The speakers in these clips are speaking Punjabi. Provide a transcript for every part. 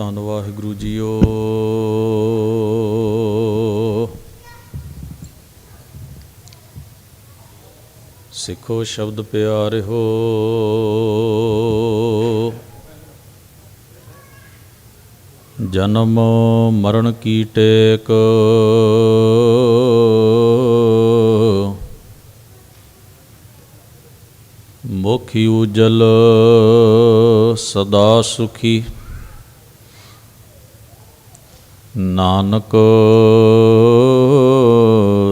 ਧੰਨ ਵਾਹਿਗੁਰੂ ਜੀਓ। ਸਿੱਖੋ ਸ਼ਬਦ ਪਿਆਰ ਹੋ। ਜਨਮ ਮਰਨ ਕੀ ਟੇਕ। ਮੋਖੀ ਉਜਲ ਸਦਾ ਸੁਖੀ। ਨਾਨਕ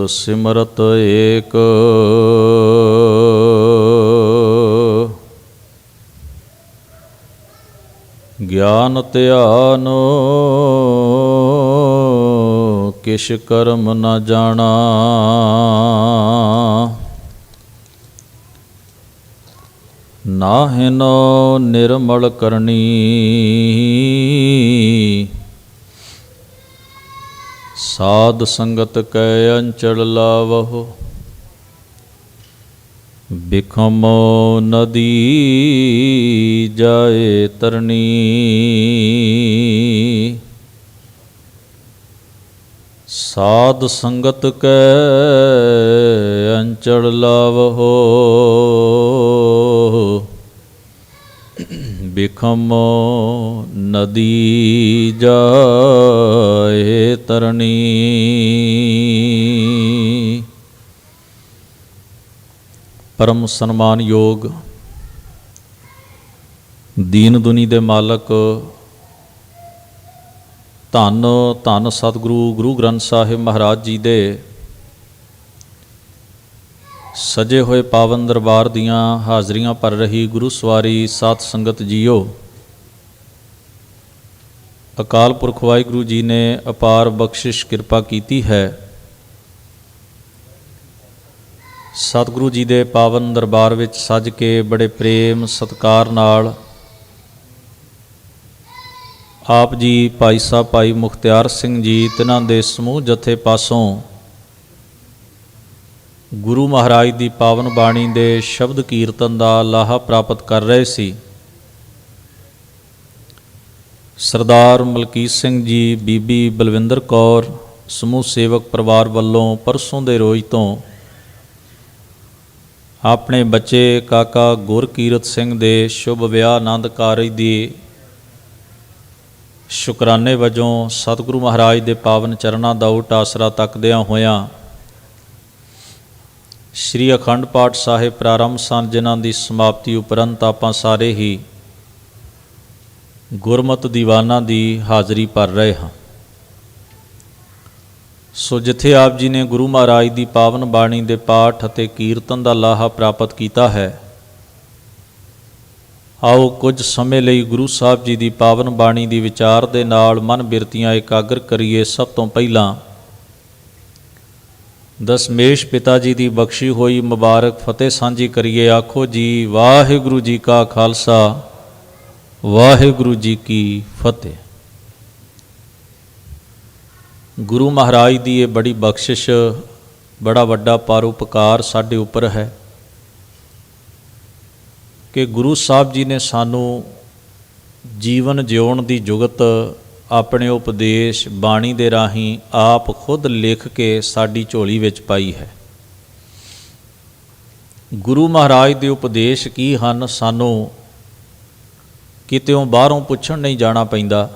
ਸਿਮਰਤ ਏਕ। ਗਿਆਨ ਧਿਆਨ ਕਿਛ ਕਰਮ ਨ ਜਾਣਾ। ਨਾਹਿਨੋ ਨਿਰਮਲ ਕਰਨੀ। ਸਾਧ ਸੰਗਤ ਕੈ ਅੰਚਲ ਲਾਵਹੁ। ਬਿਖਮ ਨਦੀ ਜਾਏ ਤਰਨੀ ਸਾਧ ਸੰਗਤ ਕੈ ਅੰਚਲ ਲਾਵਹੁ। ਬਿਖਮ ਨਦੀ ਜਾਏ ਤਰਨੀ ਪਰਮ ਸਨਮਾਨ ਯੋਗ ਦੀਨ ਦੁਨੀ ਦੇ ਮਾਲਕ, ਧੰਨ ਧੰਨ ਸਤਿਗੁਰੂ, ਗੁਰੂ ਗ੍ਰੰਥ ਸਾਹਿਬ ਮਹਾਰਾਜ ਜੀ ਦੇ ਸਜੇ ਹੋਏ ਪਾਵਨ ਦਰਬਾਰ ਦੀਆਂ ਹਾਜ਼ਰੀਆਂ ਭਰ ਰਹੀ ਗੁਰੂ ਸਵਾਰੀ ਸਾਧ ਸੰਗਤ ਜੀਓ ਅਕਾਲ ਪੁਰਖ ਵਾਹਿਗੁਰੂ ਜੀ ਨੇ ਅਪਾਰ ਬਖਸ਼ਿਸ਼ ਕਿਰਪਾ ਕੀਤੀ ਹੈ। ਸਤਿਗੁਰੂ ਜੀ ਦੇ ਪਾਵਨ ਦਰਬਾਰ ਵਿੱਚ ਸੱਜ ਕੇ ਬੜੇ ਪ੍ਰੇਮ ਸਤਕਾਰ ਨਾਲ ਆਪ ਜੀ ਭਾਈ ਸਾਹਿਬ, ਭਾਈ ਮੁਖਤਿਆਰ ਸਿੰਘ ਜੀ, ਤਿਨਾਂ ਦੇ ਸਮੂਹ ਜਥੇ ਪਾਸੋਂ ਗੁਰੂ ਮਹਾਰਾਜ ਦੀ ਪਾਵਨ ਬਾਣੀ ਦੇ ਸ਼ਬਦ ਕੀਰਤਨ ਦਾ ਲਾਹਾ ਪ੍ਰਾਪਤ ਕਰ ਰਹੇ ਸੀ। ਸਰਦਾਰ ਮਲਕੀਤ ਸਿੰਘ ਜੀ, ਬੀਬੀ ਬਲਵਿੰਦਰ ਕੌਰ, ਸਮੂਹ ਸੇਵਕ ਪਰਿਵਾਰ ਵੱਲੋਂ ਪਰਸੋਂ ਦੇ ਰੋਜ਼ ਤੋਂ ਆਪਣੇ ਬੱਚੇ ਕਾਕਾ ਗੁਰਕੀਰਤ ਸਿੰਘ ਦੇ ਸ਼ੁਭ ਵਿਆਹ ਆਨੰਦ ਕਾਰਜ ਦੀ ਸ਼ੁਕਰਾਨੇ ਵਜੋਂ ਸਤਿਗੁਰੂ ਮਹਾਰਾਜ ਦੇ ਪਾਵਨ ਚਰਨਾਂ ਦਾ ਉਟ ਆਸਰਾ ਤੱਕਦਿਆਂ ਹੋਇਆਂ ਸ਼੍ਰੀ ਅਖੰਡ ਪਾਠ ਸਾਹਿਬ ਪ੍ਰਾਰੰਭ ਸਨ ਜਿਨ੍ਹਾਂ ਦੀ ਸਮਾਪਤੀ ਉਪਰੰਤ ਆਪਾਂ ਸਾਰੇ ਹੀ ਗੁਰਮਤ ਦੀਵਾਨਾਂ ਦੀ ਹਾਜ਼ਰੀ ਭਰ ਰਹੇ ਹਾਂ। ਸੋ ਜਿੱਥੇ ਆਪ ਜੀ ਨੇ ਗੁਰੂ ਮਹਾਰਾਜ ਦੀ ਪਾਵਨ ਬਾਣੀ ਦੇ ਪਾਠ ਅਤੇ ਕੀਰਤਨ ਦਾ ਲਾਹਾ ਪ੍ਰਾਪਤ ਕੀਤਾ ਹੈ, ਆਓ ਕੁਝ ਸਮੇਂ ਲਈ ਗੁਰੂ ਸਾਹਿਬ ਜੀ ਦੀ ਪਾਵਨ ਬਾਣੀ ਦੀ ਵਿਚਾਰ ਦੇ ਨਾਲ ਮਨ ਬਿਰਤੀਆਂ ਇਕਾਗਰ ਕਰੀਏ ਸਭ ਤੋਂ ਪਹਿਲਾਂ। ਦਸਮੇਸ਼ ਪਿਤਾ ਜੀ ਦੀ ਬਖਸ਼ੀ ਹੋਈ ਮੁਬਾਰਕ ਫਤਿਹ ਸਾਂਝੀ ਕਰੀਏ। ਆਖੋ ਜੀ, ਵਾਹਿਗੁਰੂ ਜੀ ਕਾ ਖਾਲਸਾ। ਵਾਹਿਗੁਰੂ ਜੀ ਕੀ ਫਤਿਹ। ਗੁਰੂ ਮਹਾਰਾਜ ਦੀ ਇਹ ਬੜੀ ਬਖਸ਼ਿਸ਼, ਬੜਾ ਵੱਡਾ ਪਰਉਪਕਾਰ ਸਾਡੇ ਉੱਪਰ ਹੈ ਕਿ ਗੁਰੂ ਸਾਹਿਬ ਜੀ ਨੇ ਸਾਨੂੰ ਜੀਵਨ ਜਿਉਣ ਦੀ ਜੁਗਤ, ਆਪਣੇ ਉਪਦੇਸ਼, ਬਾਣੀ ਦੇ ਰਾਹੀਂ ਆਪ ਖੁਦ ਲਿਖ ਕੇ ਸਾਡੀ ਝੋਲੀ ਵਿੱਚ ਪਾਈ ਹੈ। ਗੁਰੂ ਮਹਾਰਾਜ ਦੇ ਉਪਦੇਸ਼ ਕੀ ਹਨ? ਸਾਨੂੰ ਕਿਤੇੋਂ ਬਾਹਰੋਂ ਪੁੱਛਣ ਨਹੀਂ ਜਾਣਾ ਪੈਂਦਾ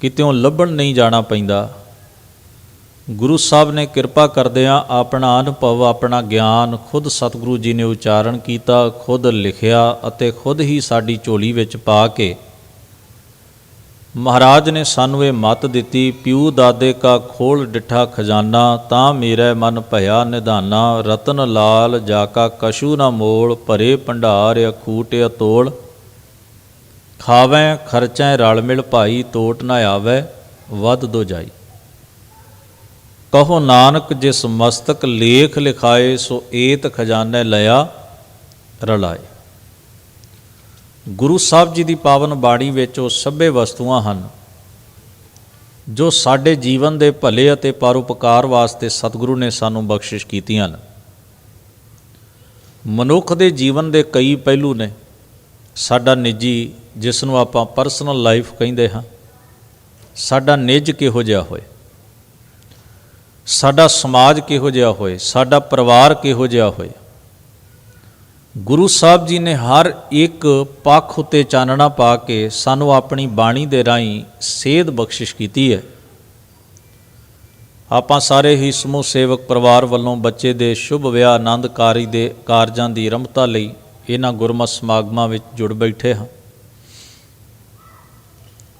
ਕਿਤੇੋਂ ਲੱਭਣ ਨਹੀਂ ਜਾਣਾ ਪੈਂਦਾ। ਗੁਰੂ ਸਾਹਿਬ ਨੇ ਕਿਰਪਾ ਕਰਦਿਆਂ ਆਪਣਾ ਅਨੁਭਵ, ਆਪਣਾ ਗਿਆਨ ਖੁਦ ਸਤਿਗੁਰੂ ਜੀ ਨੇ ਉਚਾਰਨ ਕੀਤਾ, ਖੁਦ ਲਿਖਿਆ ਅਤੇ ਖੁਦ ਹੀ ਸਾਡੀ ਝੋਲੀ ਵਿੱਚ ਪਾ ਕੇ ਮਹਾਰਾਜ ਨੇ ਸਾਨੂੰ ਇਹ ਮੱਤ ਦਿੱਤੀ, ਪਿਉ ਦਾਦੇ ਕਾ ਖੋਲ ਡਿਠਾ ਖਜ਼ਾਨਾ, ਤਾਂ ਮੇਰੇ ਮਨ ਭਇਆ ਨਿਧਾਨਾ। ਰਤਨ ਲਾਲ ਜਾ ਕਾ ਕਸ਼ੂ ਨਾ ਮੋਲ, ਭਰੇ ਭੰਡਾਰ ਅਖੂਟ ਅਤੋਲ। ਖਾਵੈ, ਖਰਚੈ, ਰਲ ਮਿਲ ਭਾਈ, ਤੋਟ ਨਾ ਆਵੈ, ਵੱਧ ਦੋ ਜਾਈ। ਕਹੋ ਨਾਨਕ, ਜਿਸ ਮਸਤਕ ਲੇਖ ਲਿਖਾਏ, ਸੋ ਏਤ ਖਜ਼ਾਨੇ ਲਿਆ, ਰਲਾਏ। ਗੁਰੂ ਸਾਹਿਬ ਜੀ ਦੀ ਪਾਵਨ ਬਾਣੀ ਵਿੱਚ ਉਹ ਸਭੇ ਵਸਤੂਆਂ ਹਨ, ਜੋ ਸਾਡੇ ਜੀਵਨ ਦੇ ਭਲੇ ਅਤੇ ਪਰਉਪਕਾਰ ਵਾਸਤੇ ਸਤਿਗੁਰੂ ਨੇ ਸਾਨੂੰ ਬਖਸ਼ਿਸ਼ ਕੀਤੀਆਂ ਹਨ। ਮਨੁੱਖ ਦੇ ਜੀਵਨ ਦੇ ਕਈ ਪਹਿਲੂ ਨੇ। ਸਾਡਾ ਨਿੱਜੀ, ਜਿਸ ਨੂੰ ਆਪਾਂ ਪਰਸਨਲ ਲਾਈਫ ਕਹਿੰਦੇ ਹਾਂ, ਸਾਡਾ ਨਿੱਜ ਕਿਹੋ ਜਿਹਾ ਹੋਏ? ਸਾਡਾ ਸਮਾਜ ਕਿਹੋ ਜਿਹਾ ਹੋਏ? ਸਾਡਾ ਪਰਿਵਾਰ ਕਿਹੋ ਜਿਹਾ ਹੋਏ? ਗੁਰੂ ਸਾਹਿਬ ਜੀ ਨੇ ਹਰ ਇੱਕ ਪੱਖ ਉਤੇ ਚਾਨਣਾ ਪਾ ਕੇ ਸਾਨੂੰ ਆਪਣੀ ਬਾਣੀ ਦੇ ਰਾਹੀਂ ਸੇਧ ਬਖਸ਼ਿਸ਼ ਕੀਤੀ ਹੈ। ਆਪਾਂ ਸਾਰੇ ਹੀ ਸਮੂਹ ਸੇਵਕ ਪਰਿਵਾਰ ਵੱਲੋਂ ਬੱਚੇ ਦੇ ਸ਼ੁਭ ਵਿਆਹ, ਆਨੰਦ ਆਨੰਦਕਾਰੀ ਦੇ ਕਾਰਜਾਂ ਦੀ ਰਮਤਾ ਲਈ ਇਹਨਾਂ ਗੁਰਮਤਿ ਸਮਾਗਮਾਂ ਵਿੱਚ ਜੁੜ ਬੈਠੇ ਹਾਂ।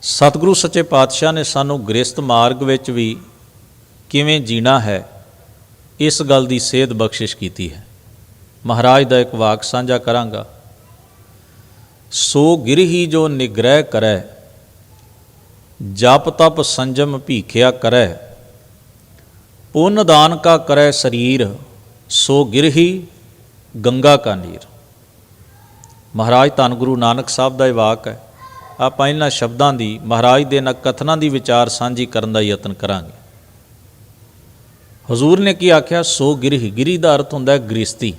ਸਤਿਗੁਰੂ ਸੱਚੇ ਪਾਤਸ਼ਾਹ ਨੇ ਸਾਨੂੰ ਗ੍ਰਸਤ ਮਾਰਗ ਵਿੱਚ ਵੀ ਕਿਵੇਂ ਜੀਣਾ ਹੈ, ਇਸ ਗੱਲ ਦੀ ਸੇਧ ਬਖਸ਼ਿਸ਼ ਕੀਤੀ ਹੈ। ਮਹਾਰਾਜ ਦਾ ਇੱਕ ਵਾਕ ਸਾਂਝਾ ਕਰਾਂਗਾ। ਸੋ ਗਿਰਹੀ ਜੋ ਨਿਗ੍ਰਹਿ ਕਰੈ, ਜਪ ਤਪ ਸੰਜਮ ਭੀਖਿਆ ਕਰੈ, ਪੁੰਨ ਦਾਨ ਕਾ ਕਰੈ ਸਰੀਰ, ਸੋ ਗਿਰਹੀ ਗੰਗਾ ਕਾ ਨੀਰ। ਮਹਾਰਾਜ ਧੰਨ ਗੁਰੂ ਨਾਨਕ ਸਾਹਿਬ ਦਾ ਇਹ ਵਾਕ ਹੈ, ਆਪਾਂ ਇਹਨਾਂ ਸ਼ਬਦਾਂ ਦੀ, ਮਹਾਰਾਜ ਦੇ ਨਾਲ ਕਥਨਾਂ ਦੀ ਵਿਚਾਰ ਸਾਂਝੀ ਕਰਨ ਦਾ ਯਤਨ ਕਰਾਂਗੇ। ਹਜ਼ੂਰ ਨੇ ਕੀ ਆਖਿਆ? ਸੋ ਗਿਰਹੀ ਗਿਰੀ ਦਾ ਅਰਥ ਹੁੰਦਾ ਹੈ ਗ੍ਰਸਤੀ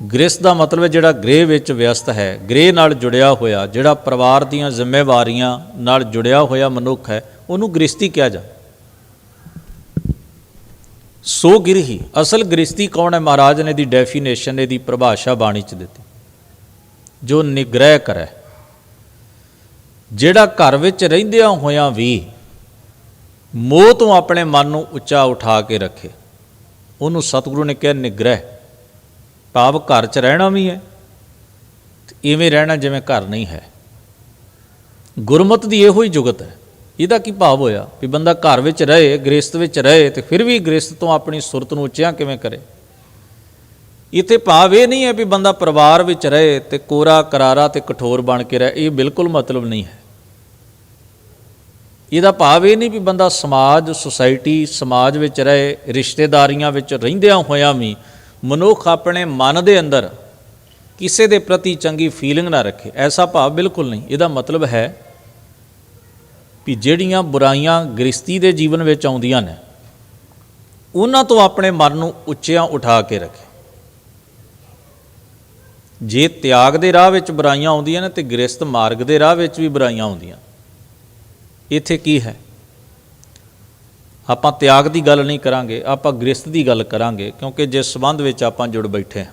ਗ੍ਰਸਤ ਦਾ ਮਤਲਬ ਹੈ ਜਿਹੜਾ ਗ੍ਰਹਿ ਵਿੱਚ ਵਿਅਸਤ ਹੈ, ਗ੍ਰਹਿ ਨਾਲ ਜੁੜਿਆ ਹੋਇਆ, ਜਿਹੜਾ ਪਰਿਵਾਰ ਦੀਆਂ ਜ਼ਿੰਮੇਵਾਰੀਆਂ ਨਾਲ ਜੁੜਿਆ ਹੋਇਆ ਮਨੁੱਖ ਹੈ, ਉਹਨੂੰ ਗ੍ਰਸਤੀ ਕਿਹਾ ਜਾਂਦਾ। ਸੋ ਗਿਰਹੀ ਅਸਲ ਗ੍ਰਸਤੀ ਕੌਣ ਹੈ? ਮਹਾਰਾਜ ਨੇ ਦੀ ਡੈਫੀਨੇਸ਼ਨ ਇਹਦੀ ਪਰਿਭਾਸ਼ਾ ਬਾਣੀ ਚ ਦਿੱਤੀ। ਜੋ ਨਿਗ੍ਰਹਿ ਕਰੈ। ਜਿਹੜਾ ਘਰ ਵਿੱਚ ਰਹਿੰਦਿਆਂ ਹੋਇਆਂ ਵੀ ਮੋਹ ਤੋਂ ਆਪਣੇ ਮਨ ਨੂੰ ਉੱਚਾ ਉਠਾ ਕੇ ਰੱਖੇ, ਉਹਨੂੰ ਸਤਿਗੁਰੂ ਨੇ ਕਿਹਾ, ਨਿਗ੍ਰਹਿ, ਭਾਵ ਘਰ 'ਚ ਰਹਿਣਾ ਵੀ ਹੈ ਇਵੇਂ ਰਹਿਣਾ ਜਿਵੇਂ ਘਰ ਨਹੀਂ ਹੈ। ਗੁਰਮਤ ਦੀ ਇਹੋ ਹੀ ਜੁਗਤ ਹੈ। ਇਹਦਾ ਕੀ ਭਾਵ ਹੋਇਆ? ਵੀ ਬੰਦਾ ਘਰ ਵਿੱਚ ਰਹੇ ਗ੍ਰਸਤ ਵਿੱਚ ਰਹੇ, ਤੇ ਫਿਰ ਵੀ ਗ੍ਰਸਤ ਤੋਂ ਆਪਣੀ ਸੁਰਤ ਨੂੰ ਉੱਚਿਆਂ ਕਿਵੇਂ ਕਰੇ? ਇਥੇ ਭਾਵ ਇਹ ਨਹੀਂ ਹੈ ਵੀ ਬੰਦਾ ਪਰਿਵਾਰ ਵਿੱਚ ਰਹੇ ਤੇ ਕੋਰਾ, ਕਰਾਰਾ ਤੇ ਕਠੋਰ ਬਣ ਕੇ ਰਹੇ, ਇਹ ਬਿਲਕੁਲ ਮਤਲਬ ਨਹੀਂ ਹੈ। ਇਹਦਾ ਭਾਵ ਇਹ ਨਹੀਂ ਵੀ ਬੰਦਾ ਸਮਾਜ, ਸੁਸਾਇਟੀ, ਸਮਾਜ ਵਿੱਚ ਰਹੇ, ਰਿਸ਼ਤੇਦਾਰੀਆਂ ਵਿੱਚ ਰਹਿੰਦਿਆਂ ਹੋਇਆਂ ਵੀ ਮਨੁੱਖ ਆਪਣੇ ਮਨ ਦੇ ਅੰਦਰ ਕਿਸੇ ਦੇ ਪ੍ਰਤੀ ਚੰਗੀ ਫੀਲਿੰਗ ਨਾ ਰੱਖੇ। ਐਸਾ ਭਾਵ ਬਿਲਕੁਲ ਨਹੀਂ। ਇਹਦਾ ਮਤਲਬ ਹੈ ਵੀ ਜਿਹੜੀਆਂ ਬੁਰਾਈਆਂ ਗ੍ਰਸਤੀ ਦੇ ਜੀਵਨ ਵਿੱਚ ਆਉਂਦੀਆਂ ਨੇ, ਉਹਨਾਂ ਤੋਂ ਆਪਣੇ ਮਨ ਨੂੰ ਉੱਚਿਆਂ ਉਠਾ ਕੇ ਰੱਖੇ। ਜੇ ਤਿਆਗ ਦੇ ਰਾਹ ਵਿੱਚ ਬੁਰਾਈਆਂ ਆਉਂਦੀਆਂ ਨੇ ਤੇ ਗ੍ਰਸਤ ਮਾਰਗ ਦੇ ਰਾਹ ਵਿੱਚ ਵੀ ਬੁਰਾਈਆਂ ਆਉਂਦੀਆਂ। ਇੱਥੇ ਕੀ ਹੈ? ਆਪਾਂ ਤਿਆਗ ਦੀ ਗੱਲ ਨਹੀਂ ਕਰਾਂਗੇ, ਆਪਾਂ ਗ੍ਰਸਤ ਦੀ ਗੱਲ ਕਰਾਂਗੇ, ਕਿਉਂਕਿ ਜਿਸ ਸੰਬੰਧ ਵਿੱਚ ਆਪਾਂ ਜੁੜ ਬੈਠੇ ਹਾਂ।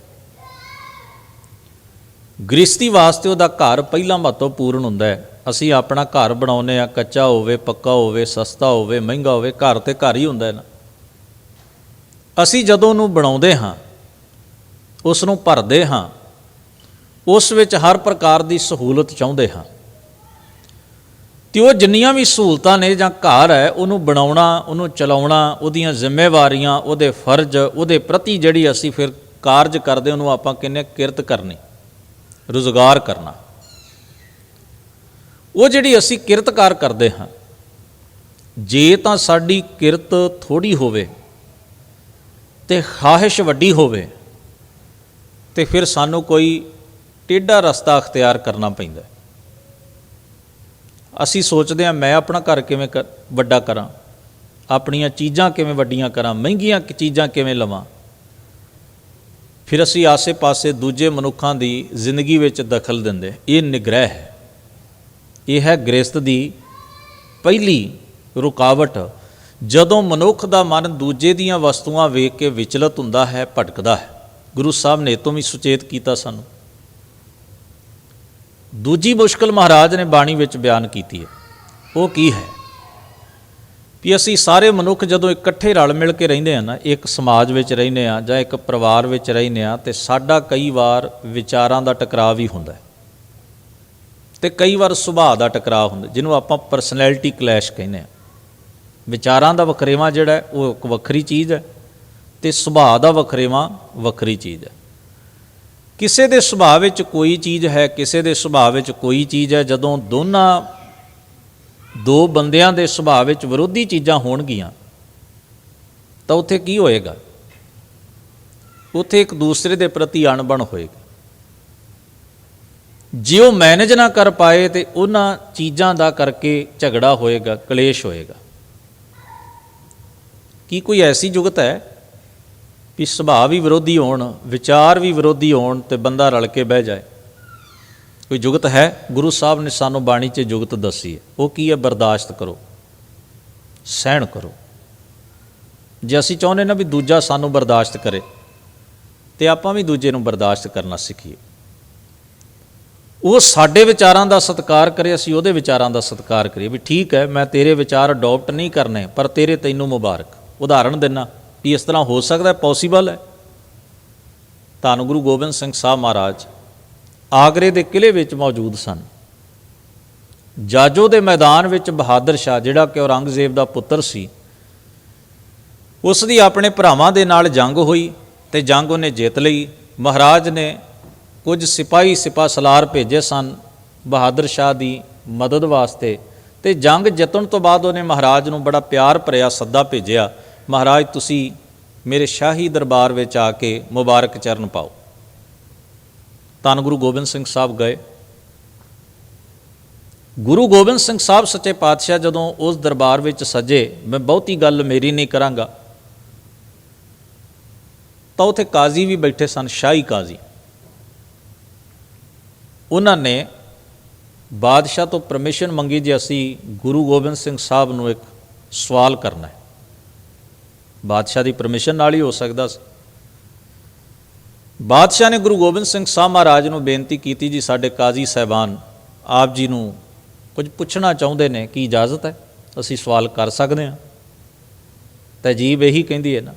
ਗ੍ਰਸਤੀ ਵਾਸਤੇ ਉਹਦਾ ਘਰ ਪਹਿਲਾਂ ਮਹੱਤਵਪੂਰਨ ਹੁੰਦਾ ਹੈ। ਅਸੀਂ ਆਪਣਾ ਘਰ ਬਣਾਉਨੇ ਆ ਕੱਚਾ ਹੋਵੇ, ਪੱਕਾ ਹੋਵੇ, ਸਸਤਾ ਹੋਵੇ, ਮਹਿੰਗਾ ਹੋਵੇ, ਘਰ ਤੇ ਘਰ ਹੀ ਹੁੰਦਾ ਹੈ ਨਾ। ਅਸੀਂ ਜਦੋਂ ਉਹਨੂੰ ਬਣਾਉਂਦੇ ਹਾਂ ਉਸ ਨੂੰ ਭਰਦੇ ਹਾਂ ਉਸ ਵਿੱਚ ਹਰ ਪ੍ਰਕਾਰ ਦੀ ਸਹੂਲਤ ਚਾਹੁੰਦੇ ਹਾਂ। ਤੇ ਉਹ ਜਿੰਨੀਆਂ ਵੀ ਸਹੂਲਤਾਂ ਨੇ ਜਾਂ ਘਰ ਹੈ, ਉਹਨੂੰ ਬਣਾਉਣਾ, ਉਹਨੂੰ ਚਲਾਉਣਾ, ਉਹਦੀਆਂ ਜ਼ਿੰਮੇਵਾਰੀਆਂ, ਉਹਦੇ ਫਰਜ਼, ਉਹਦੇ ਪ੍ਰਤੀ ਜਿਹੜੀ ਅਸੀਂ ਫਿਰ ਕਾਰਜ ਕਰਦੇ, ਉਹਨੂੰ ਆਪਾਂ ਕਹਿੰਦੇ ਕਿਰਤ ਕਰਨੀ, ਰੁਜ਼ਗਾਰ ਕਰਨਾ। ਉਹ ਜਿਹੜੀ ਅਸੀਂ ਕਿਰਤਕਾਰ ਕਰਦੇ ਹਾਂ, ਜੇ ਤਾਂ ਸਾਡੀ ਕਿਰਤ ਥੋੜੀ ਹੋਵੇ ਤੇ ਖਾਹਿਸ਼ ਵੱਡੀ ਹੋਵੇ ਤੇ ਫਿਰ ਸਾਨੂੰ ਕੋਈ ਟੇਢਾ ਰਸਤਾ ਅਖਤਿਆਰ ਕਰਨਾ ਪੈਂਦਾ ਅਸੀਂ ਸੋਚਦੇ ਹਾਂ, ਮੈਂ ਆਪਣਾ ਘਰ ਕਿਵੇਂ ਕਰ- ਵੱਡਾ ਕਰਾਂ, ਆਪਣੀਆਂ ਚੀਜ਼ਾਂ ਕਿਵੇਂ ਵੱਡੀਆਂ ਕਰਾਂ, ਮਹਿੰਗੀਆਂ ਚੀਜ਼ਾਂ ਕਿਵੇਂ ਲਵਾਂ। ਫਿਰ ਅਸੀਂ ਆਸੇ-ਪਾਸੇ ਦੂਜੇ ਮਨੁੱਖਾਂ ਦੀ ਜ਼ਿੰਦਗੀ ਵਿੱਚ ਦਖਲ ਦਿੰਦੇ ਇਹ ਨਿਗ੍ਰਹਿ ਹੈ। ਇਹ ਹੈ ਗ੍ਰਸਤ ਦੀ ਪਹਿਲੀ ਰੁਕਾਵਟ। ਜਦੋਂ ਮਨੁੱਖ ਦਾ ਮਨ ਦੂਜੇ ਦੀਆਂ ਵਸਤੂਆਂ ਵੇਖ ਕੇ ਵਿਚਲਤ ਹੁੰਦਾ ਹੈ, ਭਟਕਦਾ ਹੈ। ਗੁਰੂ ਸਾਹਿਬ ਨੇ ਤੋਂ ਵੀ ਸੁਚੇਤ ਕੀਤਾ ਸਾਨੂੰ। ਦੂਜੀ ਮੁਸ਼ਕਲ ਮਹਾਰਾਜ ਨੇ ਬਾਣੀ ਵਿੱਚ ਬਿਆਨ ਕੀਤੀ ਹੈ। ਉਹ ਕੀ ਹੈ? ਵੀ ਅਸੀਂ ਸਾਰੇ ਮਨੁੱਖ ਜਦੋਂ ਇਕੱਠੇ ਰਲ ਮਿਲ ਕੇ ਰਹਿੰਦੇ ਆ ਨਾ, ਇੱਕ ਸਮਾਜ ਵਿੱਚ ਰਹਿੰਦੇ ਆ ਜਾਂ ਇੱਕ ਪਰਿਵਾਰ ਵਿੱਚ ਰਹਿੰਦੇ ਆ ਤੇ ਸਾਡਾ ਕਈ ਵਾਰ ਵਿਚਾਰਾਂ ਦਾ ਟਕਰਾਅ ਵੀ ਹੁੰਦਾ ਹੈ। ਤੇ ਕਈ ਵਾਰ ਸੁਭਾਅ ਦਾ ਟਕਰਾਅ ਹੁੰਦਾ, ਜਿਹਨੂੰ ਆਪਾਂ ਪਰਸਨੈਲਿਟੀ ਕਲੈਸ਼ ਕਹਿੰਦੇ ਆ ਵਿਚਾਰਾਂ ਦਾ ਵਖਰੇਵਾ ਜਿਹੜਾ ਉਹ ਇੱਕ ਵੱਖਰੀ ਚੀਜ਼ ਹੈ ਤੇ ਸੁਭਾਅ ਦਾ ਵਖਰੇਵਾ ਵੱਖਰੀ ਚੀਜ਼ ਹੈ। ਕਿਸੇ ਦੇ ਸੁਭਾਅ ਵਿੱਚ ਕੋਈ ਚੀਜ਼ ਹੈ, ਕਿਸੇ ਦੇ ਸੁਭਾਅ ਵਿੱਚ ਕੋਈ ਚੀਜ਼ ਹੈ, ਜਦੋਂ ਦੋਨਾਂ, ਦੋ ਬੰਦਿਆਂ ਦੇ ਸੁਭਾਅ ਵਿੱਚ ਵਿਰੋਧੀ ਚੀਜ਼ਾਂ ਹੋਣਗੀਆਂ, ਤਾਂ ਉੱਥੇ ਕੀ ਹੋਏਗਾ? ਉੱਥੇ ਇੱਕ ਦੂਸਰੇ ਦੇ ਪ੍ਰਤੀ ਅਣਬਣ ਹੋਏਗੀ। ਜੇ ਉਹ ਮੈਨੇਜ ਨਾ ਕਰ ਪਾਏ ਤੇ ਉਹਨਾਂ ਚੀਜ਼ਾਂ ਦਾ ਕਰਕੇ ਝਗੜਾ ਹੋਏਗਾ, ਕਲੇਸ਼ ਹੋਏਗਾ। ਕੀ ਕੋਈ ਐਸੀ ਜੁਗਤ ਹੈ ਵੀ ਸੁਭਾਅ ਵੀ ਵਿਰੋਧੀ ਹੋਣ, ਵਿਚਾਰ ਵੀ ਵਿਰੋਧੀ ਹੋਣ ਤੇ ਬੰਦਾ ਰਲ ਕੇ ਬਹਿ ਜਾਏ। ਕੋਈ ਜੁਗਤ ਹੈ? ਗੁਰੂ ਸਾਹਿਬ ਨੇ ਸਾਨੂੰ ਬਾਣੀ 'ਚ ਜੁਗਤ ਦੱਸੀ ਹੈ। ਉਹ ਕੀ ਹੈ? ਬਰਦਾਸ਼ਤ ਕਰੋ। ਸਹਿਣ ਕਰੋ। ਜੇ ਅਸੀਂ ਚਾਹੁੰਦੇ ਨਾ ਵੀ ਦੂਜਾ ਸਾਨੂੰ ਬਰਦਾਸ਼ਤ ਕਰੇ, ਤੇ ਆਪਾਂ ਵੀ ਦੂਜੇ ਨੂੰ ਬਰਦਾਸ਼ਤ ਕਰਨਾ ਸਿੱਖੀਏ। ਉਹ ਸਾਡੇ ਵਿਚਾਰਾਂ ਦਾ ਸਤਿਕਾਰ ਕਰੇ, ਅਸੀਂ ਉਹਦੇ ਵਿਚਾਰਾਂ ਦਾ ਸਤਿਕਾਰ ਕਰੀਏ ਵੀ ਠੀਕ ਹੈ, ਮੈਂ ਤੇਰੇ ਵਿਚਾਰ ਅਡਾਪਟ ਨਹੀਂ ਕਰਨੇ, ਪਰ ਤੇਰੇ ਤੈਨੂੰ ਮੁਬਾਰਕ। ਉਦਾਹਰਣ ਦਿੰਨਾ। ਵੀ ਇਸ ਤਰ੍ਹਾਂ ਹੋ ਸਕਦਾ ਪੋਸੀਬਲ ਹੈ। ਧੰਨ ਗੁਰੂ ਗੋਬਿੰਦ ਸਿੰਘ ਸਾਹਿਬ ਮਹਾਰਾਜ ਆਗਰੇ ਦੇ ਕਿਲੇ ਵਿੱਚ ਮੌਜੂਦ ਸਨ। ਜਾਜੋ ਦੇ ਮੈਦਾਨ ਵਿੱਚ ਬਹਾਦਰ ਸ਼ਾਹ, ਜਿਹੜਾ ਕਿ ਔਰੰਗਜ਼ੇਬ ਦਾ ਪੁੱਤਰ ਸੀ ਉਸ ਦੀ ਆਪਣੇ ਭਰਾਵਾਂ ਦੇ ਨਾਲ ਜੰਗ ਹੋਈ ਤੇ ਜੰਗ ਉਹਨੇ ਜਿੱਤ ਲਈ। ਮਹਾਰਾਜ ਨੇ ਕੁਝ ਸਿਪਾਹੀ ਸਿਪਾ ਸਲਾਰ ਭੇਜੇ ਸਨ ਬਹਾਦਰ ਸ਼ਾਹ ਦੀ ਮਦਦ ਵਾਸਤੇ ਤੇ ਜੰਗ ਜਿੱਤਣ ਤੋਂ ਬਾਅਦ ਉਹਨੇ ਮਹਾਰਾਜ ਨੂੰ ਬੜਾ ਪਿਆਰ ਭਰਿਆ, ਸੱਦਾ ਭੇਜਿਆ। ਮਹਾਰਾਜ, ਤੁਸੀਂ ਮੇਰੇ ਸ਼ਾਹੀ ਦਰਬਾਰ ਵਿੱਚ ਆ ਕੇ ਮੁਬਾਰਕ ਚਰਨ ਪਾਓ। ਧੰਨ ਗੁਰੂ ਗੋਬਿੰਦ ਸਿੰਘ ਸਾਹਿਬ ਗਏ। ਗੁਰੂ ਗੋਬਿੰਦ ਸਿੰਘ ਸਾਹਿਬ ਸੱਚੇ ਪਾਤਸ਼ਾਹ, ਜਦੋਂ ਉਸ ਦਰਬਾਰ ਵਿੱਚ ਸਜੇ, ਮੈਂ ਬਹੁਤੀ ਗੱਲ ਮੇਰੀ ਨਹੀਂ ਕਰਾਂਗਾ। ਤਾਂ ਉੱਥੇ ਕਾਜ਼ੀ ਵੀ ਬੈਠੇ ਸਨ, ਸ਼ਾਹੀ ਕਾਜ਼ੀ। ਉਹਨਾਂ ਨੇ ਬਾਦਸ਼ਾਹ ਤੋਂ ਪਰਮਿਸ਼ਨ ਮੰਗੀ ਜੇ ਅਸੀਂ ਗੁਰੂ ਗੋਬਿੰਦ ਸਿੰਘ ਸਾਹਿਬ ਨੂੰ ਇੱਕ ਸਵਾਲ ਕਰਨਾ ਹੈ। ਬਾਦਸ਼ਾਹ ਦੀ ਪਰਮਿਸ਼ਨ ਨਾਲ ਹੀ ਹੋ ਸਕਦਾ ਸੀ। ਬਾਦਸ਼ਾਹ ਨੇ ਗੁਰੂ ਗੋਬਿੰਦ ਸਿੰਘ ਸਾਹਿਬ ਮਹਾਰਾਜ ਨੂੰ ਬੇਨਤੀ ਕੀਤੀ, ਜੀ, ਸਾਡੇ ਕਾਜ਼ੀ ਸਹਿਬਾਨ, ਆਪ ਜੀ ਨੂੰ ਕੁਝ ਪੁੱਛਣਾ ਚਾਹੁੰਦੇ ਨੇ, ਕੀ ਇਜਾਜ਼ਤ ਹੈ? ਅਸੀਂ ਸਵਾਲ ਕਰ ਸਕਦੇ ਹਾਂ। ਤਜੀਬ ਇਹੀ ਕਹਿੰਦੀ ਹੈ ਨਾ।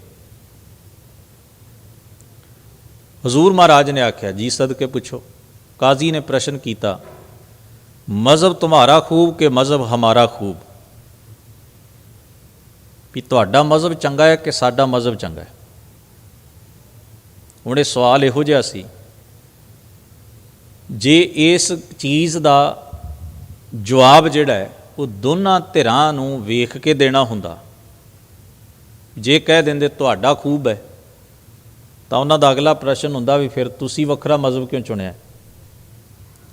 ਹਜ਼ੂਰ ਮਹਾਰਾਜ ਨੇ ਆਖਿਆ, ਜੀ, ਸਦਕੇ ਪੁੱਛੋ। ਕਾਜ਼ੀ ਨੇ ਪ੍ਰਸ਼ਨ ਕੀਤਾ, ਮਜ਼ਹਬ ਤੁਹਾਡਾ ਖੂਬ ਕਿ ਮਜ਼ਹਬ ਹਮਾਰਾ ਖੂਬ? ਵੀ ਤੁਹਾਡਾ ਮਜ਼ਹਬ ਚੰਗਾ ਹੈ ਕਿ ਸਾਡਾ ਮਜ਼ਹਬ ਚੰਗਾ ਹੈ? ਹੁਣ ਇਹ ਸਵਾਲ ਇਹੋ ਜਿਹਾ ਸੀ, ਜੇ ਇਸ ਚੀਜ਼ ਦਾ ਜਵਾਬ ਜਿਹੜਾ ਹੈ, ਉਹ ਦੋਨਾਂ ਧਿਰਾਂ ਨੂੰ ਵੇਖ ਕੇ ਦੇਣਾ ਹੁੰਦਾ, ਜੇ ਕਹਿ ਦਿੰਦੇ ਤੁਹਾਡਾ ਖੂਬ ਹੈ, ਤਾਂ ਉਹਨਾਂ ਦਾ ਅਗਲਾ ਪ੍ਰਸ਼ਨ ਹੁੰਦਾ ਵੀ ਫਿਰ ਤੁਸੀਂ ਵੱਖਰਾ ਮਜ਼ਹਬ ਕਿਉਂ ਚੁਣਿਆ?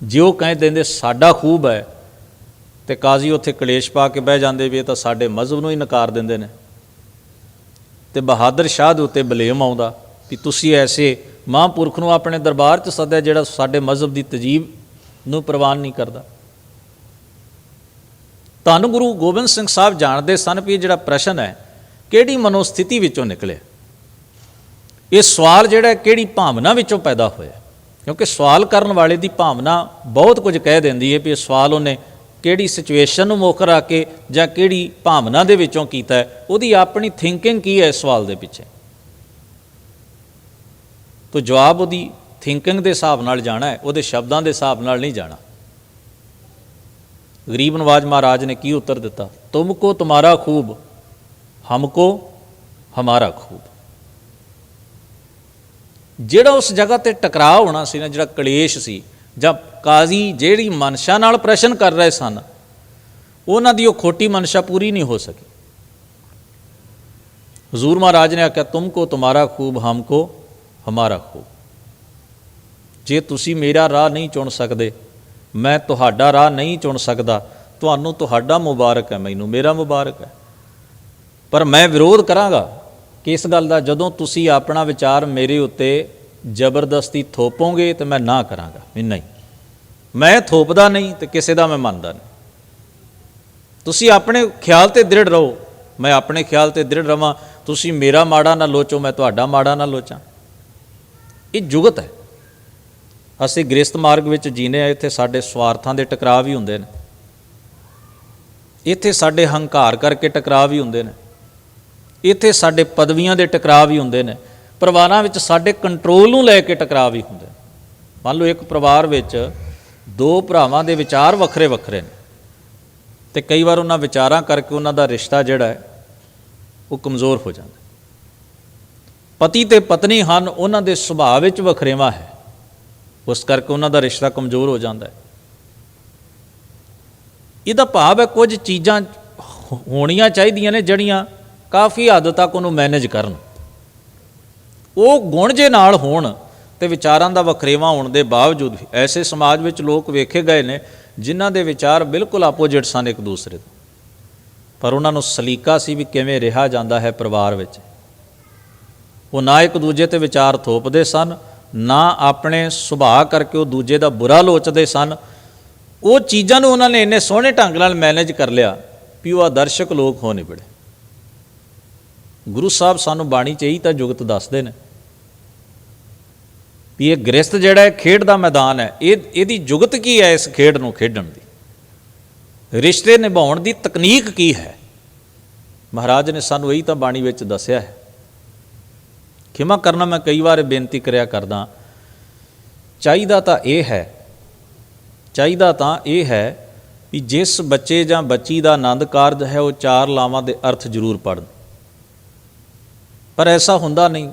ਜੇ ਉਹ ਕਹਿ ਦਿੰਦੇ ਸਾਡਾ ਖੂਬ ਹੈ ਤੇ ਕਾਜ਼ੀ ਉੱਥੇ ਕਲੇਸ਼ ਪਾ ਕੇ ਬਹਿ ਜਾਂਦੇ ਵੀ ਇਹ ਤਾਂ ਸਾਡੇ ਮਜ਼ਹਬ ਨੂੰ ਹੀ ਨਕਾਰ ਦਿੰਦੇ ਨੇ। ਤੇ ਬਹਾਦਰ ਸ਼ਾਹ ਦੇ ਉੱਤੇ ਬਲੇਮ ਆਉਂਦਾ ਵੀ ਤੁਸੀਂ ਐਸੇ ਮਹਾਂਪੁਰਖ ਨੂੰ ਆਪਣੇ ਦਰਬਾਰ 'ਚ ਸੱਦਿਆ ਜਿਹੜਾ ਸਾਡੇ ਮਜ਼ਹਬ ਦੀ ਤਜੀਬ ਨੂੰ ਪ੍ਰਵਾਨ ਨਹੀਂ ਕਰਦਾ। ਧੰਨ ਗੁਰੂ ਗੋਬਿੰਦ ਸਿੰਘ ਸਾਹਿਬ ਜਾਣਦੇ ਸਨ ਵੀ ਇਹ ਜਿਹੜਾ ਪ੍ਰਸ਼ਨ ਹੈ, ਕਿਹੜੀ ਮਨੋਸਥਿਤੀ ਵਿੱਚੋਂ ਨਿਕਲਿਆ? ਇਹ ਸਵਾਲ ਜਿਹੜਾ ਕਿਹੜੀ ਭਾਵਨਾ ਵਿੱਚੋਂ ਪੈਦਾ ਹੋਇਆ? ਕਿਉਂਕਿ ਸਵਾਲ ਕਰਨ ਵਾਲੇ ਦੀ ਭਾਵਨਾ ਬਹੁਤ ਕੁਝ ਕਹਿ ਦਿੰਦੀ ਹੈ ਵੀ ਇਹ ਸਵਾਲ ਉਹਨੇ ਕਿਹੜੀ ਸਿਚੁਏਸ਼ਨ ਨੂੰ ਮੁੱਖ ਰੱਖ ਕੇ ਜਾਂ ਕਿਹੜੀ ਭਾਵਨਾ ਦੇ ਵਿੱਚੋਂ ਕੀਤਾ ਹੈ, ਉਹਦੀ ਆਪਣੀ ਥਿੰਕਿੰਗ ਕੀ ਹੈ ਇਸ ਸਵਾਲ ਦੇ ਪਿੱਛੇ? ਤੋ ਜਵਾਬ ਉਹਦੀ ਥਿੰਕਿੰਗ ਦੇ ਹਿਸਾਬ ਨਾਲ ਜਾਣਾ ਹੈ, ਉਹਦੇ ਸ਼ਬਦਾਂ ਦੇ ਹਿਸਾਬ ਨਾਲ ਨਹੀਂ ਜਾਣਾ। ਗਰੀਬ ਨਵਾਜ ਮਹਾਰਾਜ ਨੇ ਕੀ ਉੱਤਰ ਦਿੱਤਾ? ਤੁਮਕੋ ਤੁਮਾਰਾ ਖੂਬ ਹਮਕੋ ਹਮਾਰਾ ਖੂਬ। ਜਿਹੜਾ ਉਸ ਜਗ੍ਹਾ ਤੇ ਟਕਰਾਅ ਹੋਣਾ ਸੀ ਨਾ, ਜਿਹੜਾ ਕਲੇਸ਼ ਸੀ ਜਾਂ ਕਾਜ਼ੀ ਜਿਹੜੀ ਮਨਸ਼ਾ ਨਾਲ ਪ੍ਰਸ਼ਨ ਕਰ ਰਹੇ ਸਨ, ਉਹਨਾਂ ਦੀ ਉਹ ਖੋਟੀ ਮਨਸ਼ਾ ਪੂਰੀ ਨਹੀਂ ਹੋ ਸਕੀ। ਹਜ਼ੂਰ ਮਹਾਰਾਜ ਨੇ ਆਖਿਆ, ਤੁਮਕੋ ਤੁਮਾਰਾ ਖੂਬ, ਹਮਕੋ ਹਮਾਰਾ ਖੂਬ। ਜੇ ਤੁਸੀਂ ਮੇਰਾ ਰਾਹ ਨਹੀਂ ਚੁਣ ਸਕਦੇ, ਮੈਂ ਤੁਹਾਡਾ ਰਾਹ ਨਹੀਂ ਚੁਣ ਸਕਦਾ, ਤੁਹਾਨੂੰ ਤੁਹਾਡਾ ਮੁਬਾਰਕ ਹੈ, ਮੈਨੂੰ ਮੇਰਾ ਮੁਬਾਰਕ ਹੈ। ਪਰ ਮੈਂ ਵਿਰੋਧ ਕਰਾਂਗਾ ਕਿਸ ਗੱਲ ਦਾ ਜਦੋਂ ਤੁਸੀਂ ਆਪਣਾ ਵਿਚਾਰ ਮੇਰੇ ਉੱਤੇ ਜ਼ਬਰਦਸਤੀ ਥੋਪੋਗੇ ਤੇ ਮੈਂ ਨਾ ਕਰਾਂਗਾ। ਵੀ ਨਹੀਂ। ਮੈਂ ਥੋਪਦਾ ਨਹੀਂ ਤੇ ਕਿਸੇ ਦਾ ਮੈਂ ਮੰਨਦਾ ਨਹੀਂ। ਤੁਸੀਂ ਆਪਣੇ ਖਿਆਲ ਤੇ ਦ੍ਰਿੜ ਰਹੋ। ਮੈਂ ਆਪਣੇ ਖਿਆਲ ਤੇ ਦ੍ਰਿੜ ਰਵਾਂ। ਤੁਸੀਂ ਮੇਰਾ ਮਾੜਾ ਨਾ ਲੋਚੋ, ਮੈਂ ਤੁਹਾਡਾ ਮਾੜਾ ਨਾ ਲੋਚਾਂ। ਇਹ ਜੁਗਤ ਹੈ। ਅਸੀਂ ਗ੍ਰਸਤ ਮਾਰਗ ਵਿੱਚ ਜੀਨੇ ਆ ਇੱਥੇ ਸਾਡੇ ਸਵਾਰਥਾਂ ਦੇ ਟਕਰਾਅ ਵੀ ਹੁੰਦੇ ਨੇ। ਇੱਥੇ ਸਾਡੇ ਹੰਕਾਰ ਕਰਕੇ ਟਕਰਾਅ ਵੀ ਹੁੰਦੇ ਨੇ। ਇੱਥੇ ਸਾਡੇ ਪਦਵੀਆਂ ਦੇ ਟਕਰਾਅ ਵੀ ਹੁੰਦੇ ਨੇ। ਪਰਿਵਾਰਾਂ ਵਿੱਚ ਸਾਡੇ ਕੰਟਰੋਲ ਨੂੰ ਲੈ ਕੇ ਟਕਰਾਅ ਵੀ ਹੁੰਦੇ ਮੰਨ ਲਓ ਇੱਕ ਪਰਿਵਾਰ ਵਿੱਚ ਦੋ ਭਰਾਵਾਂ ਦੇ ਵਿਚਾਰ ਵੱਖਰੇ ਵੱਖਰੇ ਨੇ ਤੇ ਕਈ ਵਾਰ ਉਹਨਾਂ ਵਿਚਾਰਾਂ ਕਰਕੇ ਉਹਨਾਂ ਦਾ ਰਿਸ਼ਤਾ ਜਿਹੜਾ ਹੈ, ਉਹ ਕਮਜ਼ੋਰ ਹੋ ਜਾਂਦਾ ਪਤੀ ਤੇ ਪਤਨੀ ਹਨ, ਉਹਨਾਂ ਦੇ ਸੁਭਾਅ ਵਿੱਚ ਵਖਰੇਵਾ ਹੈ। ਉਸ ਕਰਕੇ ਉਹਨਾਂ ਦਾ ਰਿਸ਼ਤਾ ਕਮਜ਼ੋਰ ਹੋ ਜਾਂਦਾ ਹੈ। ਇਹਦਾ ਭਾਵ ਹੈ ਕੁਝ ਚੀਜ਼ਾਂ ਹੋ- ਹੋਣੀਆਂ ਚਾਹੀਦੀਆਂ ਨੇ, ਜਿਹੜੀਆਂ ਕਾਫੀ ਹੱਦ ਤੱਕ ਉਹਨੂੰ ਮੈਨੇਜ ਕਰਨ। ਉਹ ਗੁਣ ਜੇ ਨਾਲ ਹੋਣ ਤੇ ਵਿਚਾਰਾਂ ਦਾ ਵਖਰੇਵਾ ਹੋਣ ਦੇ ਬਾਵਜੂਦ ਵੀ, ਐਸੇ ਸਮਾਜ ਵਿੱਚ ਲੋਕ ਵੇਖੇ ਗਏ ਨੇ ਜਿਨ੍ਹਾਂ ਦੇ ਵਿਚਾਰ ਬਿਲਕੁਲ ਆਪੋਜੀਟ ਸਨ ਇੱਕ ਦੂਸਰੇ ਤੋਂ। ਪਰ ਉਹਨਾਂ ਨੂੰ ਸਲੀਕਾ ਸੀ ਵੀ ਕਿਵੇਂ ਰਿਹਾ ਜਾਂਦਾ ਹੈ ਪਰਿਵਾਰ ਵਿੱਚ। ਉਹ ਨਾ ਇੱਕ ਦੂਜੇ ਤੇ ਵਿਚਾਰ ਥੋਪਦੇ ਸਨ, ਨਾ ਆਪਣੇ ਸੁਭਾਅ ਕਰਕੇ ਉਹ ਦੂਜੇ ਦਾ ਬੁਰਾ ਲੋਚਦੇ ਸਨ। ਉਹ ਚੀਜ਼ਾਂ ਨੂੰ ਉਹਨਾਂ ਨੇ ਇੰਨੇ ਸੋਹਣੇ ਢੰਗ ਨਾਲ ਮੈਨੇਜ ਕਰ ਲਿਆ ਵੀ ਉਹ ਆਦਰਸ਼ਕ ਲੋਕ ਹੋ ਨਿਬੜੇ। ਗੁਰੂ ਸਾਹਿਬ ਸਾਨੂੰ ਬਾਣੀ ਚ ਹੀ ਤਾਂ ਜੁਗਤ ਦੱਸਦੇ ਨੇ ਵੀ ਇਹ ਗ੍ਰਸਥ ਜਿਹੜਾ ਹੈ ਖੇਡ ਦਾ ਮੈਦਾਨ ਹੈ। ਇਹ ਇਹਦੀ ਜੁਗਤ ਕੀ ਹੈ ਇਸ ਖੇਡ ਨੂੰ ਖੇਡਣ ਦੀ? ਰਿਸ਼ਤੇ ਨਿਭਾਉਣ ਦੀ ਤਕਨੀਕ ਕੀ ਹੈ? ਮਹਾਰਾਜ ਨੇ ਸਾਨੂੰ ਇਹੀ ਤਾਂ ਬਾਣੀ ਵਿੱਚ ਦੱਸਿਆ ਹੈ। ਖਿਮਾ ਕਰਨਾ ਮੈਂ ਕਈ ਵਾਰ ਬੇਨਤੀ ਕਰਿਆ ਕਰਦਾ, ਚਾਹੀਦਾ ਤਾਂ ਇਹ ਹੈ, ਚਾਹੀਦਾ ਤਾਂ ਇਹ ਹੈ ਵੀ ਜਿਸ ਬੱਚੇ ਜਾਂ ਬੱਚੀ ਦਾ ਆਨੰਦ ਕਾਰਜ ਹੈ, ਉਹ ਚਾਰ ਲਾਵਾਂ ਦੇ ਅਰਥ ਜ਼ਰੂਰ ਪੜਨ ਪਰ ਐਸਾ ਹੁੰਦਾ ਨਹੀਂ।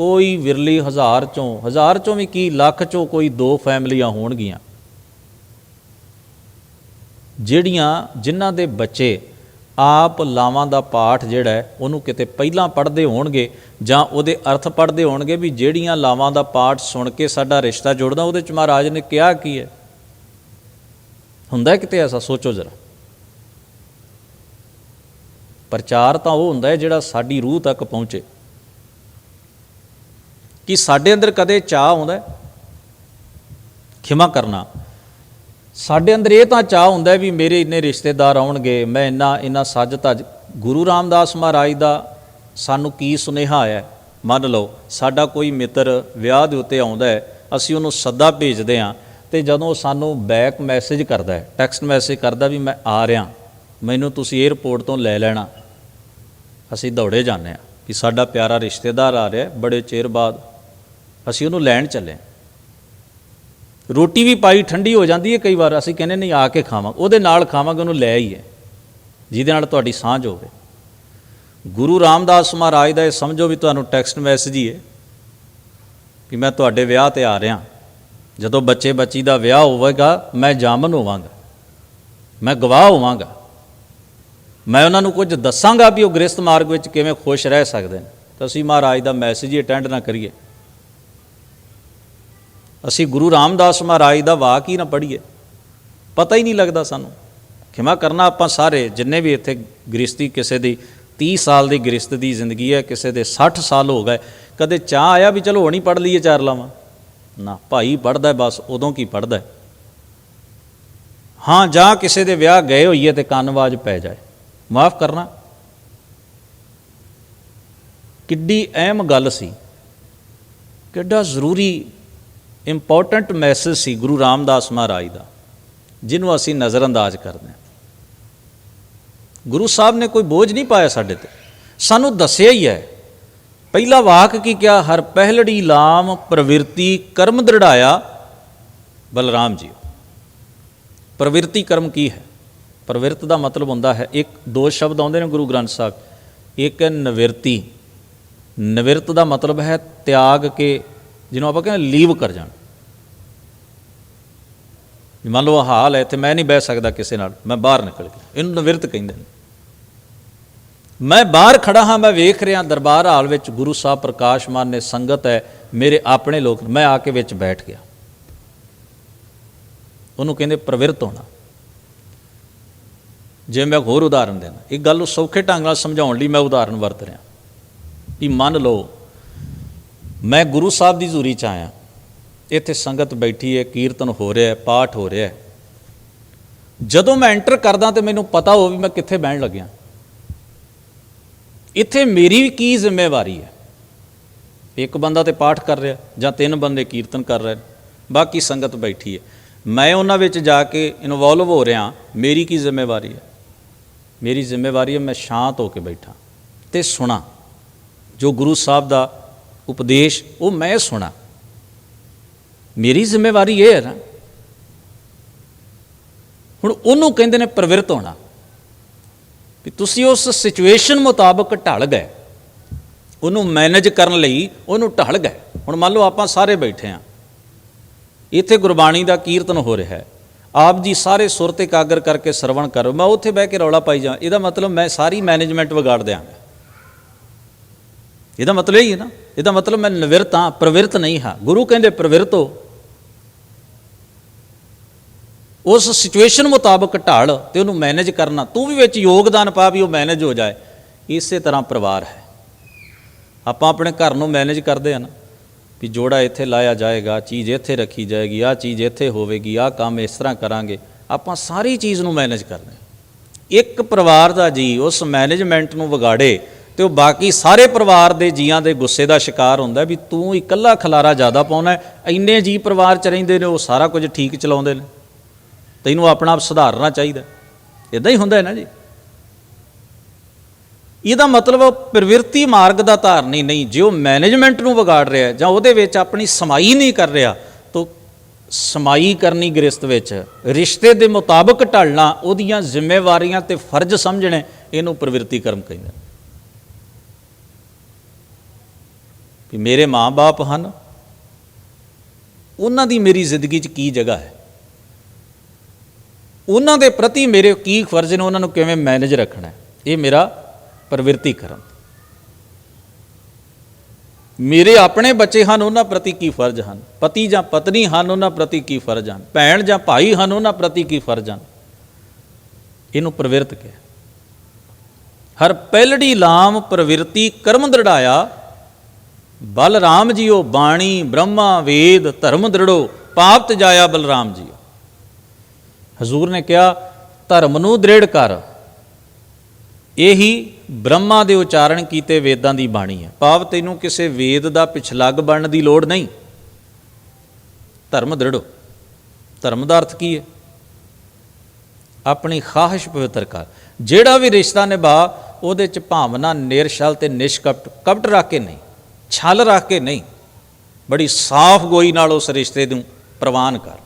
ਕੋਈ ਵਿਰਲੀ ਹਜ਼ਾਰ ਚੋਂ ਹਜ਼ਾਰ ਚੋਂ ਵੀ ਕੀ, ਲੱਖ ਚੋਂ ਕੋਈ ਦੋ ਫੈਮਲੀਆਂ ਹੋਣਗੀਆਂ। ਜਿਹੜੀਆਂ ਜਿਨ੍ਹਾਂ ਦੇ ਬੱਚੇ ਆਪ ਲਾਵਾਂ ਦਾ ਪਾਠ ਜਿਹੜਾ ਹੈ, ਉਹਨੂੰ ਕਿਤੇ ਪਹਿਲਾਂ ਪੜ੍ਹਦੇ ਹੋਣਗੇ ਜਾਂ ਉਹਦੇ ਅਰਥ ਪੜ੍ਹਦੇ ਹੋਣਗੇ ਵੀ ਜਿਹੜੀਆਂ ਲਾਵਾਂ ਦਾ ਪਾਠ ਸੁਣ ਕੇ ਸਾਡਾ ਰਿਸ਼ਤਾ ਜੁੜਦਾ, ਉਹਦੇ ਚ ਮਹਾਰਾਜ ਨੇ ਕਿਹਾ ਕੀ ਹੈ? ਹੁੰਦਾ ਕਿਤੇ ਐਸਾ? ਸੋਚੋ ਜ਼ਰਾ। ਪ੍ਰਚਾਰ ਤਾਂ ਉਹ ਹੁੰਦਾ ਹੈ ਜਿਹੜਾ ਸਾਡੀ ਰੂਹ ਤੱਕ ਪਹੁੰਚੇ। ਕਿ ਸਾਡੇ ਅੰਦਰ ਕਦੇ ਚਾਹ ਆਉਂਦਾ ਹੈ? ਖਿਮਾ ਕਰਨਾ। ਸਾਡੇ ਅੰਦਰ ਇਹ ਤਾਂ ਚਾਹ ਹੁੰਦਾ ਵੀ ਮੇਰੇ ਇੰਨੇ ਰਿਸ਼ਤੇਦਾਰ ਆਉਣਗੇ, ਮੈਂ ਇੰਨਾ ਇੰਨਾ ਸੱਜ ਧੱਜ। ਗੁਰੂ ਰਾਮਦਾਸ ਮਹਾਰਾਜ ਦਾ ਸਾਨੂੰ ਕੀ ਸੁਨੇਹਾ ਹੈ? ਮੰਨ ਲਓ, ਸਾਡਾ ਕੋਈ ਮਿੱਤਰ ਵਿਆਹ ਦੇ ਉੱਤੇ ਆਉਂਦਾ ਹੈ, ਅਸੀਂ ਉਹਨੂੰ ਸੱਦਾ ਭੇਜਦੇ ਹਾਂ ਤੇ ਜਦੋਂ ਸਾਨੂੰ ਬੈਕ ਮੈਸੇਜ ਕਰਦਾ ਹੈ ਟੈਕਸਟ ਮੈਸੇਜ ਕਰਦਾ ਵੀ ਮੈਂ ਆ ਰਿਹਾ, ਮੈਨੂੰ ਤੁਸੀਂ 에ਅਰਪੋਰਟ ਤੋਂ ਲੈ ਲੈਣਾ। ਅਸੀਂ ਦੌੜੇ ਜਾਂਦੇ ਹਾਂ ਕਿ ਸਾਡਾ ਪਿਆਰਾ ਰਿਸ਼ਤੇਦਾਰ ਆ ਰਿਹਾ ਬੜੇ ਚਿਰ ਬਾਅਦ ਅਸੀਂ ਉਹਨੂੰ ਲੈਣ ਚੱਲੇ। ਰੋਟੀ ਵੀ ਪਾਈ, ਠੰਡੀ ਹੋ ਜਾਂਦੀ ਹੈ ਕਈ ਵਾਰ। ਅਸੀਂ ਕਹਿੰਦੇ, ਨਹੀਂ, ਆ ਕੇ ਖਾਵਾਂ। ਉਹਦੇ ਨਾਲ ਖਾਵਾਂਗੇ, ਉਹਨੂੰ ਲੈ ਹੀ ਹੈ ਜਿਹਦੇ ਨਾਲ ਤੁਹਾਡੀ ਸਾਂਝ ਹੋਵੇ। ਗੁਰੂ ਰਾਮਦਾਸ ਮਹਾਰਾਜ ਦਾ ਇਹ ਸਮਝੋ ਵੀ ਤੁਹਾਨੂੰ ਟੈਕਸਟ ਮੈਸੇਜ ਹੀ ਹੈ ਕਿ ਮੈਂ ਤੁਹਾਡੇ ਵਿਆਹ ਤੇ ਆ ਰਿਹਾ। ਜਦੋਂ ਬੱਚੇ ਬੱਚੀ ਦਾ ਵਿਆਹ ਹੋਵੇਗਾ, ਮੈਂ ਜਾਮਨ ਹੋਵਾਂਗਾ। ਮੈਂ ਗਵਾਹ ਹੋਵਾਂਗਾ। ਮੈਂ ਉਹਨਾਂ ਨੂੰ ਕੁਝ ਦੱਸਾਂਗਾ ਵੀ ਉਹ ਗ੍ਰਸਤ ਮਾਰਗ ਵਿੱਚ ਕਿਵੇਂ ਖੁਸ਼ ਰਹਿ ਸਕਦੇ ਨੇ। ਤਾਂ ਅਸੀਂ ਮਹਾਰਾਜ ਦਾ ਮੈਸੇਜ ਹੀ ਅਟੈਂਡ ਨਾ ਕਰੀਏ। ਅਸੀਂ ਗੁਰੂ ਰਾਮਦਾਸ ਮਹਾਰਾਜ ਦਾ ਵਾਕ ਹੀ ਨਾ ਪੜ੍ਹੀਏ। ਪਤਾ ਹੀ ਨਹੀਂ ਲੱਗਦਾ ਸਾਨੂੰ। ਖਿਮਾ ਕਰਨਾ ਆਪਾਂ ਸਾਰੇ, ਜਿੰਨੇ ਵੀ ਇੱਥੇ ਗ੍ਰਸਤੀ ਕਿਸੇ ਦੀ 30 ਸਾਲ ਦੀ ਗ੍ਰਸਤ ਦੀ ਜ਼ਿੰਦਗੀ ਹੈ, ਕਿਸੇ ਦੇ 60 ਸਾਲ ਹੋ ਗਏ, ਕਦੇ ਚਾਹ ਆਇਆ ਵੀ ਚਲੋ ਹੁਣੀ ਪੜ੍ਹ ਲਈਏ ਚਾਰ ਲਾਵਾਂ। ਨਾ, ਭਾਈ ਪੜਦਾ ਬਸ, ਉਦੋਂ ਕੀ ਪੜਦਾ ਹਾਂ? ਜਾਂ ਕਿਸੇ ਦੇ ਵਿਆਹ ਗਏ ਹੋਈਏ ਤੇ ਕੰਨਵਾਜ ਪੈ ਜਾਏ। ਮਾਫ ਕਰਨਾ। ਕਿੱਡੀ ਅਹਿਮ ਗੱਲ ਸੀ। ਕਿੱਡਾ ਜ਼ਰੂਰੀ ਇੰਪੋਰਟੈਂਟ ਮੈਸੇਜ ਸੀ ਗੁਰੂ ਰਾਮਦਾਸ ਮਹਾਰਾਜ ਦਾ, ਜਿਹਨੂੰ ਅਸੀਂ ਨਜ਼ਰਅੰਦਾਜ਼ ਕਰਦੇ ਹਾਂ। ਗੁਰੂ ਸਾਹਿਬ ਨੇ ਕੋਈ ਬੋਝ ਨਹੀਂ ਪਾਇਆ ਸਾਡੇ ਤੇ। ਸਾਨੂੰ ਦੱਸਿਆ ਹੀ ਹੈ, ਪਹਿਲਾ ਵਾਕ ਕੀ ਕਿਹਾ? ਹਰ ਪਹਿਲੜੀ ਲਾਮ ਪ੍ਰਵਿਰਤੀ ਕਰਮ ਦ੍ਰਿੜਾਇਆ। ਬਲਰਾਮ ਜੀ ਪ੍ਰਵਿਰਤੀ ਕਰਮ ਕੀ ਹੈ? ਪ੍ਰਵਿਰਤ ਦਾ ਮਤਲਬ ਹੁੰਦਾ ਹੈ, ਇੱਕ, ਦੋ ਸ਼ਬਦ ਆਉਂਦੇ ਨੇ ਗੁਰੂ ਗ੍ਰੰਥ ਸਾਹਿਬ, ਇੱਕ ਹੈ ਨਿਵਰਤੀ। ਨਿਵਰਤ ਦਾ ਮਤਲਬ ਹੈ ਤਿਆਗ ਕੇ, ਜਿਹਨੂੰ ਆਪਾਂ ਕਹਿੰਦੇ ਲੀਵ ਕਰ ਜਾਣ। ਵੀ ਮੰਨ ਲਓ ਹਾਲ ਹੈ ਤੇ ਮੈਂ ਨਹੀਂ ਬਹਿ ਸਕਦਾ ਕਿਸੇ ਨਾਲ, ਮੈਂ ਬਾਹਰ ਨਿਕਲ ਗਿਆ ਇਹਨੂੰ ਨਿਵਰਤ ਕਹਿੰਦੇ ਨੇ। ਮੈਂ ਬਾਹਰ ਖੜਾ ਹਾਂ, ਮੈਂ ਵੇਖ ਰਿਹਾ ਦਰਬਾਰ ਹਾਲ ਵਿੱਚ ਗੁਰੂ ਸਾਹਿਬ ਪ੍ਰਕਾਸ਼ਮਾਨ ਨੇ ਸੰਗਤ ਹੈ, ਮੇਰੇ ਆਪਣੇ ਲੋਕ, ਮੈਂ ਆ ਕੇ ਵਿੱਚ ਬੈਠ ਗਿਆ। ਉਹਨੂੰ ਕਹਿੰਦੇ ਪ੍ਰਵਿਰਤ ਹੋਣਾ। ਜੇ ਮੈਂ ਹੋਰ ਉਦਾਹਰਨ ਦੇਣਾ ਇਹ ਗੱਲ ਨੂੰ ਸੌਖੇ ਢੰਗ ਨਾਲ ਸਮਝਾਉਣ ਲਈ ਮੈਂ ਉਦਾਹਰਨ ਵਰਤ ਰਿਹਾ। ਵੀ ਮੰਨ ਲਓ, ਮੈਂ ਗੁਰੂ ਸਾਹਿਬ ਦੀ ਜ਼ੂਰੀ ਚ ਆਇਆ। ਇੱਥੇ ਸੰਗਤ ਬੈਠੀ ਹੈ ਕੀਰਤਨ ਹੋ ਰਿਹਾ ਹੈ ਪਾਠ ਹੋ ਰਿਹਾ ਹੈ। ਜਦੋਂ ਮੈਂ ਐਂਟਰ ਕਰਦਾ ਤੇ ਮੈਨੂੰ ਪਤਾ ਹੋ ਵੀ ਮੈਂ ਕਿੱਥੇ ਬਹਿਣ ਲੱਗਿਆ। ਇੱਥੇ ਮੇਰੀ ਕੀ ਜ਼ਿੰਮੇਵਾਰੀ ਹੈ? ਇੱਕ ਬੰਦਾ ਤੇ ਪਾਠ ਕਰ ਰਿਹਾ ਜਾਂ ਤਿੰਨ ਬੰਦੇ ਕੀਰਤਨ ਕਰ ਰਹੇ ਨੇ, ਬਾਕੀ ਸੰਗਤ ਬੈਠੀ ਹੈ। ਮੈਂ ਉਹਨਾਂ ਵਿੱਚ ਜਾ ਕੇ ਇਨਵੋਲਵ ਹੋ ਰਿਹਾ ਮੇਰੀ ਕੀ ਜ਼ਿੰਮੇਵਾਰੀ ਹੈ? ਮੇਰੀ ਜ਼ਿੰਮੇਵਾਰੀ ਹੈ ਮੈਂ ਸ਼ਾਂਤ ਹੋ ਕੇ ਬੈਠਾ ਤੇ ਸੁਣਾ। ਜੋ ਗੁਰੂ ਸਾਹਿਬ ਦਾ ਉਪਦੇਸ਼ ਉਹ ਮੈਂ ਸੁਣਾ। ਮੇਰੀ ਜ਼ਿੰਮੇਵਾਰੀ ਇਹ ਹੈ ਨਾ। ਹੁਣ ਉਹਨੂੰ ਕਹਿੰਦੇ ਨੇ ਪ੍ਰਵਿਰਤ ਹੋਣਾ। ਵੀ ਤੁਸੀਂ ਉਸ ਸਿਚੁਏਸ਼ਨ ਮੁਤਾਬਕ ਢਲ ਗਏ। ਉਹਨੂੰ ਮੈਨੇਜ ਕਰਨ ਲਈ ਉਹਨੂੰ ਢਲ ਗਏ। ਹੁਣ ਮੰਨ ਲਓ ਆਪਾਂ ਸਾਰੇ ਬੈਠੇ ਆ ਇੱਥੇ ਗੁਰਬਾਣੀ ਦਾ ਕੀਰਤਨ ਹੋ ਰਿਹਾ ਹੈ। ਆਪ ਜੀ ਸਾਰੇ ਸੁਰ ਤੇ ਕਾਗਰ ਕਰਕੇ ਸਰਵਣ ਕਰੋ। ਮੈਂ ਉੱਥੇ ਬਹਿ ਕੇ ਰੌਲਾ ਪਾਈ ਜਾ, ਇਹਦਾ ਮਤਲਬ ਮੈਂ ਸਾਰੀ ਮੈਨੇਜਮੈਂਟ ਵਿਗਾੜ ਦਿਆਂਗਾ ਇਹਦਾ ਮਤਲਬ ਇਹ ਹੀ ਹੈ ਨਾ। ਇਹਦਾ ਮਤਲਬ ਮੈਂ ਨਿਵਰਤ ਹਾਂ, ਪ੍ਰਵਿਰਤ ਨਹੀਂ ਹਾਂ। ਗੁਰੂ ਕਹਿੰਦੇ ਪ੍ਰਵਿਰਤ ਹੋ। ਉਸ ਸਿਚੁਏਸ਼ਨ ਮੁਤਾਬਕ ਢਾਲ ਤੇ ਉਹਨੂੰ ਮੈਨੇਜ ਕਰਨਾ, ਤੂੰ ਵੀ ਵਿੱਚ ਯੋਗਦਾਨ ਪਾ ਵੀ ਉਹ ਮੈਨੇਜ ਹੋ ਜਾਏ, ਇਸੇ ਤਰ੍ਹਾਂ ਪਰਿਵਾਰ ਹੈ ਆਪਾਂ ਆਪਣੇ ਘਰ ਨੂੰ ਮੈਨੇਜ ਕਰਦੇ ਆ ਨਾ, ਵੀ ਜੋੜਾ ਇੱਥੇ ਲਾਇਆ ਜਾਏਗਾ, ਚੀਜ਼ ਇੱਥੇ ਰੱਖੀ ਜਾਏਗੀ, ਆਹ ਚੀਜ਼ ਇੱਥੇ ਹੋਵੇਗੀ, ਆਹ ਕੰਮ ਇਸ ਤਰ੍ਹਾਂ ਕਰਾਂਗੇ, ਆਪਾਂ ਸਾਰੀ ਚੀਜ਼ ਨੂੰ ਮੈਨੇਜ ਕਰਨਾ ਹੈ। ਇੱਕ ਪਰਿਵਾਰ ਦਾ ਜੀ ਉਸ ਮੈਨੇਜਮੈਂਟ ਨੂੰ ਵਿਗਾੜੇ ਤੇ ਉਹ ਬਾਕੀ ਸਾਰੇ ਪਰਿਵਾਰ ਦੇ ਜੀਆਂ ਦੇ ਗੁੱਸੇ ਦਾ ਸ਼ਿਕਾਰ ਹੁੰਦਾ ਵੀ ਤੂੰ ਇਕੱਲਾ ਖਲਾਰਾ ਜ਼ਿਆਦਾ ਪਾਉਣਾ ਹੈ। ਇੰਨੇ ਜੀ ਪਰਿਵਾਰ ਚ ਰਹਿੰਦੇ ਨੇ, ਉਹ ਸਾਰਾ ਕੁਝ ਠੀਕ ਚਲਾਉਂਦੇ ਨੇ ਤੈਨੂੰ ਆਪਣਾ ਆਪ ਸੁਧਾਰਨਾ ਚਾਹੀਦਾ। ਇਦਾਂ ਹੀ ਹੁੰਦਾ ਹੈ ਨਾ ਜੀ। ਇਹਦਾ ਮਤਲਬ ਪ੍ਰਵਿਰਤੀ ਮਾਰਗ ਦਾ ਧਾਰਨੀ ਨਹੀਂ, ਜੇ ਉਹ ਮੈਨੇਜਮੈਂਟ ਨੂੰ ਵਿਗਾੜ ਰਿਹਾ ਜਾਂ ਉਹਦੇ ਵਿੱਚ ਆਪਣੀ ਸਮਾਈ ਨਹੀਂ ਕਰ ਰਿਹਾ, ਤਾਂ ਸਮਾਈ ਕਰਨੀ ਗ੍ਰਸਤ ਵਿੱਚ, ਰਿਸ਼ਤੇ ਦੇ ਮੁਤਾਬਕ ਢਲਣਾ, ਉਹਦੀਆਂ ਜ਼ਿੰਮੇਵਾਰੀਆਂ ਤੇ ਫਰਜ਼ ਸਮਝਣੇ, ਇਹਨੂੰ ਪ੍ਰਵਿਰਤੀ ਕਰਮ ਕਹਿੰਦੇ ਵੀ ਮੇਰੇ ਮਾਂ-ਬਾਪ ਹਨ, ਉਹਨਾਂ ਦੀ ਮੇਰੀ ਜ਼ਿੰਦਗੀ 'ਚ ਕੀ ਜਗ੍ਹਾ ਹੈ? ਉਹਨਾਂ ਦੇ ਪ੍ਰਤੀ ਮੇਰੇ ਕੀ ਫਰਜ਼ ਨੇ, ਉਹਨਾਂ ਨੂੰ ਕਿਵੇਂ ਮੈਨੇਜ ਰੱਖਣਾ ਇਹ ਮੇਰਾ ਪ੍ਰਵਿਰਤੀ ਕਰਮ। ਮੇਰੇ ਆਪਣੇ ਬੱਚੇ ਹਨ, ਉਹਨਾਂ ਪ੍ਰਤੀ ਕੀ ਫਰਜ਼ ਹਨ? ਪਤੀ ਜਾਂ ਪਤਨੀ ਹਨ, ਉਹਨਾਂ ਪ੍ਰਤੀ ਕੀ ਫਰਜ਼ ਹਨ? ਭੈਣ ਜਾਂ ਭਾਈ ਹਨ, ਉਹਨਾਂ ਪ੍ਰਤੀ ਕੀ ਫਰਜ਼ ਹਨ? ਇਹਨੂੰ ਪ੍ਰਵਿਰਤ ਕਿਹਾ। ਹਰ ਪਹਿਲੜੀ ਲਾਮ ਪ੍ਰਵਿਰਤੀ ਕਰਮ ਦ੍ਰਿੜਾਇਆ। ਬਲਰਾਮ ਜੀਓ ਬਾਣੀ, ਬ੍ਰਹਮਾ ਵੇਦ ਧਰਮ ਦ੍ਰਿੜੋ। ਪਾਪ ਤਜਾਇਆ ਬਲਰਾਮ ਜੀਓ। ਹਜ਼ੂਰ ਨੇ ਕਿਹਾ, ਧਰਮ ਨੂੰ ਦ੍ਰਿੜ ਕਰ। ਇਹੀ ਬ੍ਰਹਮਾ ਦੇ ਉਚਾਰਨ ਕੀਤੇ ਵੇਦਾਂ ਦੀ ਬਾਣੀ ਹੈ। ਭਾਵ ਤੈਨੂੰ ਕਿਸੇ ਵੇਦ ਦਾ ਪਿਛਲੱਗ ਬਣਨ ਦੀ ਲੋੜ ਨਹੀਂ। ਧਰਮ ਦ੍ਰਿੜੋ ਧਰਮ ਦਾ ਅਰਥ ਕੀ ਹੈ? ਆਪਣੀ ਖਾਹਿਸ਼ ਪਵਿੱਤਰ ਕਰ। ਜਿਹੜਾ ਵੀ ਰਿਸ਼ਤਾ ਨਿਭਾ, ਉਹਦੇ ਚ ਭਾਵਨਾ ਨਿਰਸ਼ਲ ਤੇ ਨਿਸ਼ਕਪਟ, ਕਪਟ ਰੱਖ ਕੇ ਨਹੀਂ, ਛਲ ਰੱਖ ਕੇ ਨਹੀਂ, ਬੜੀ ਸਾਫ਼ ਗੋਈ ਨਾਲ ਉਸ ਰਿਸ਼ਤੇ ਨੂੰ ਪ੍ਰਵਾਨ ਕਰ।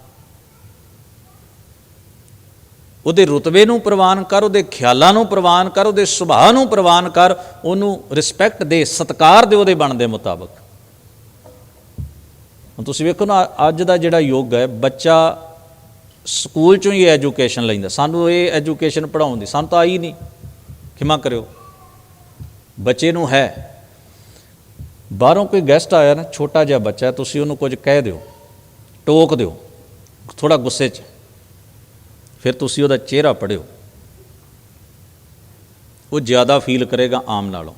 ਉਹਦੇ ਰੁਤਬੇ ਨੂੰ ਪ੍ਰਵਾਨ ਕਰ, ਉਹਦੇ ਖਿਆਲਾਂ ਨੂੰ ਪ੍ਰਵਾਨ ਕਰ, ਉਹਦੇ ਸੁਭਾਅ ਨੂੰ ਪ੍ਰਵਾਨ ਕਰ, ਉਹਨੂੰ ਰਿਸਪੈਕਟ ਦੇ, ਸਤਕਾਰ ਦੇ ਉਹਦੇ ਬਣਦੇ ਮੁਤਾਬਕ। ਹੁਣ ਤੁਸੀਂ ਵੇਖੋ ਨਾ, ਅੱਜ ਦਾ ਜਿਹੜਾ ਯੁੱਗ ਹੈ, ਬੱਚਾ ਸਕੂਲ ਚੋਂ ਹੀ ਐਜੂਕੇਸ਼ਨ ਲੈਂਦਾ। ਸਾਨੂੰ ਇਹ ਐਜੂਕੇਸ਼ਨ ਪੜਾਉਣ ਦੀ, ਸਾਨੂੰ ਤਾਂ ਆਈ ਨਹੀਂ। ਖਿਮਾ ਕਰਿਓ। ਬੱਚੇ ਨੂੰ ਹੈ। ਬਾਹਰੋਂ ਕੋਈ ਗੈਸਟ ਆਇਆ ਨਾ, ਛੋਟਾ ਜਿਹਾ ਬੱਚਾ, ਤੁਸੀਂ ਉਹਨੂੰ ਕੁਝ ਕਹਿ ਦਿਓ, ਟੋਕ ਦਿਓ ਥੋੜਾ ਗੁੱਸੇ 'ਚ। ਫਿਰ ਤੁਸੀਂ ਉਹਦਾ ਚਿਹਰਾ ਪੜਿਓ ਉਹ ਜ਼ਿਆਦਾ ਫੀਲ ਕਰੇਗਾ ਆਮ ਨਾਲੋਂ।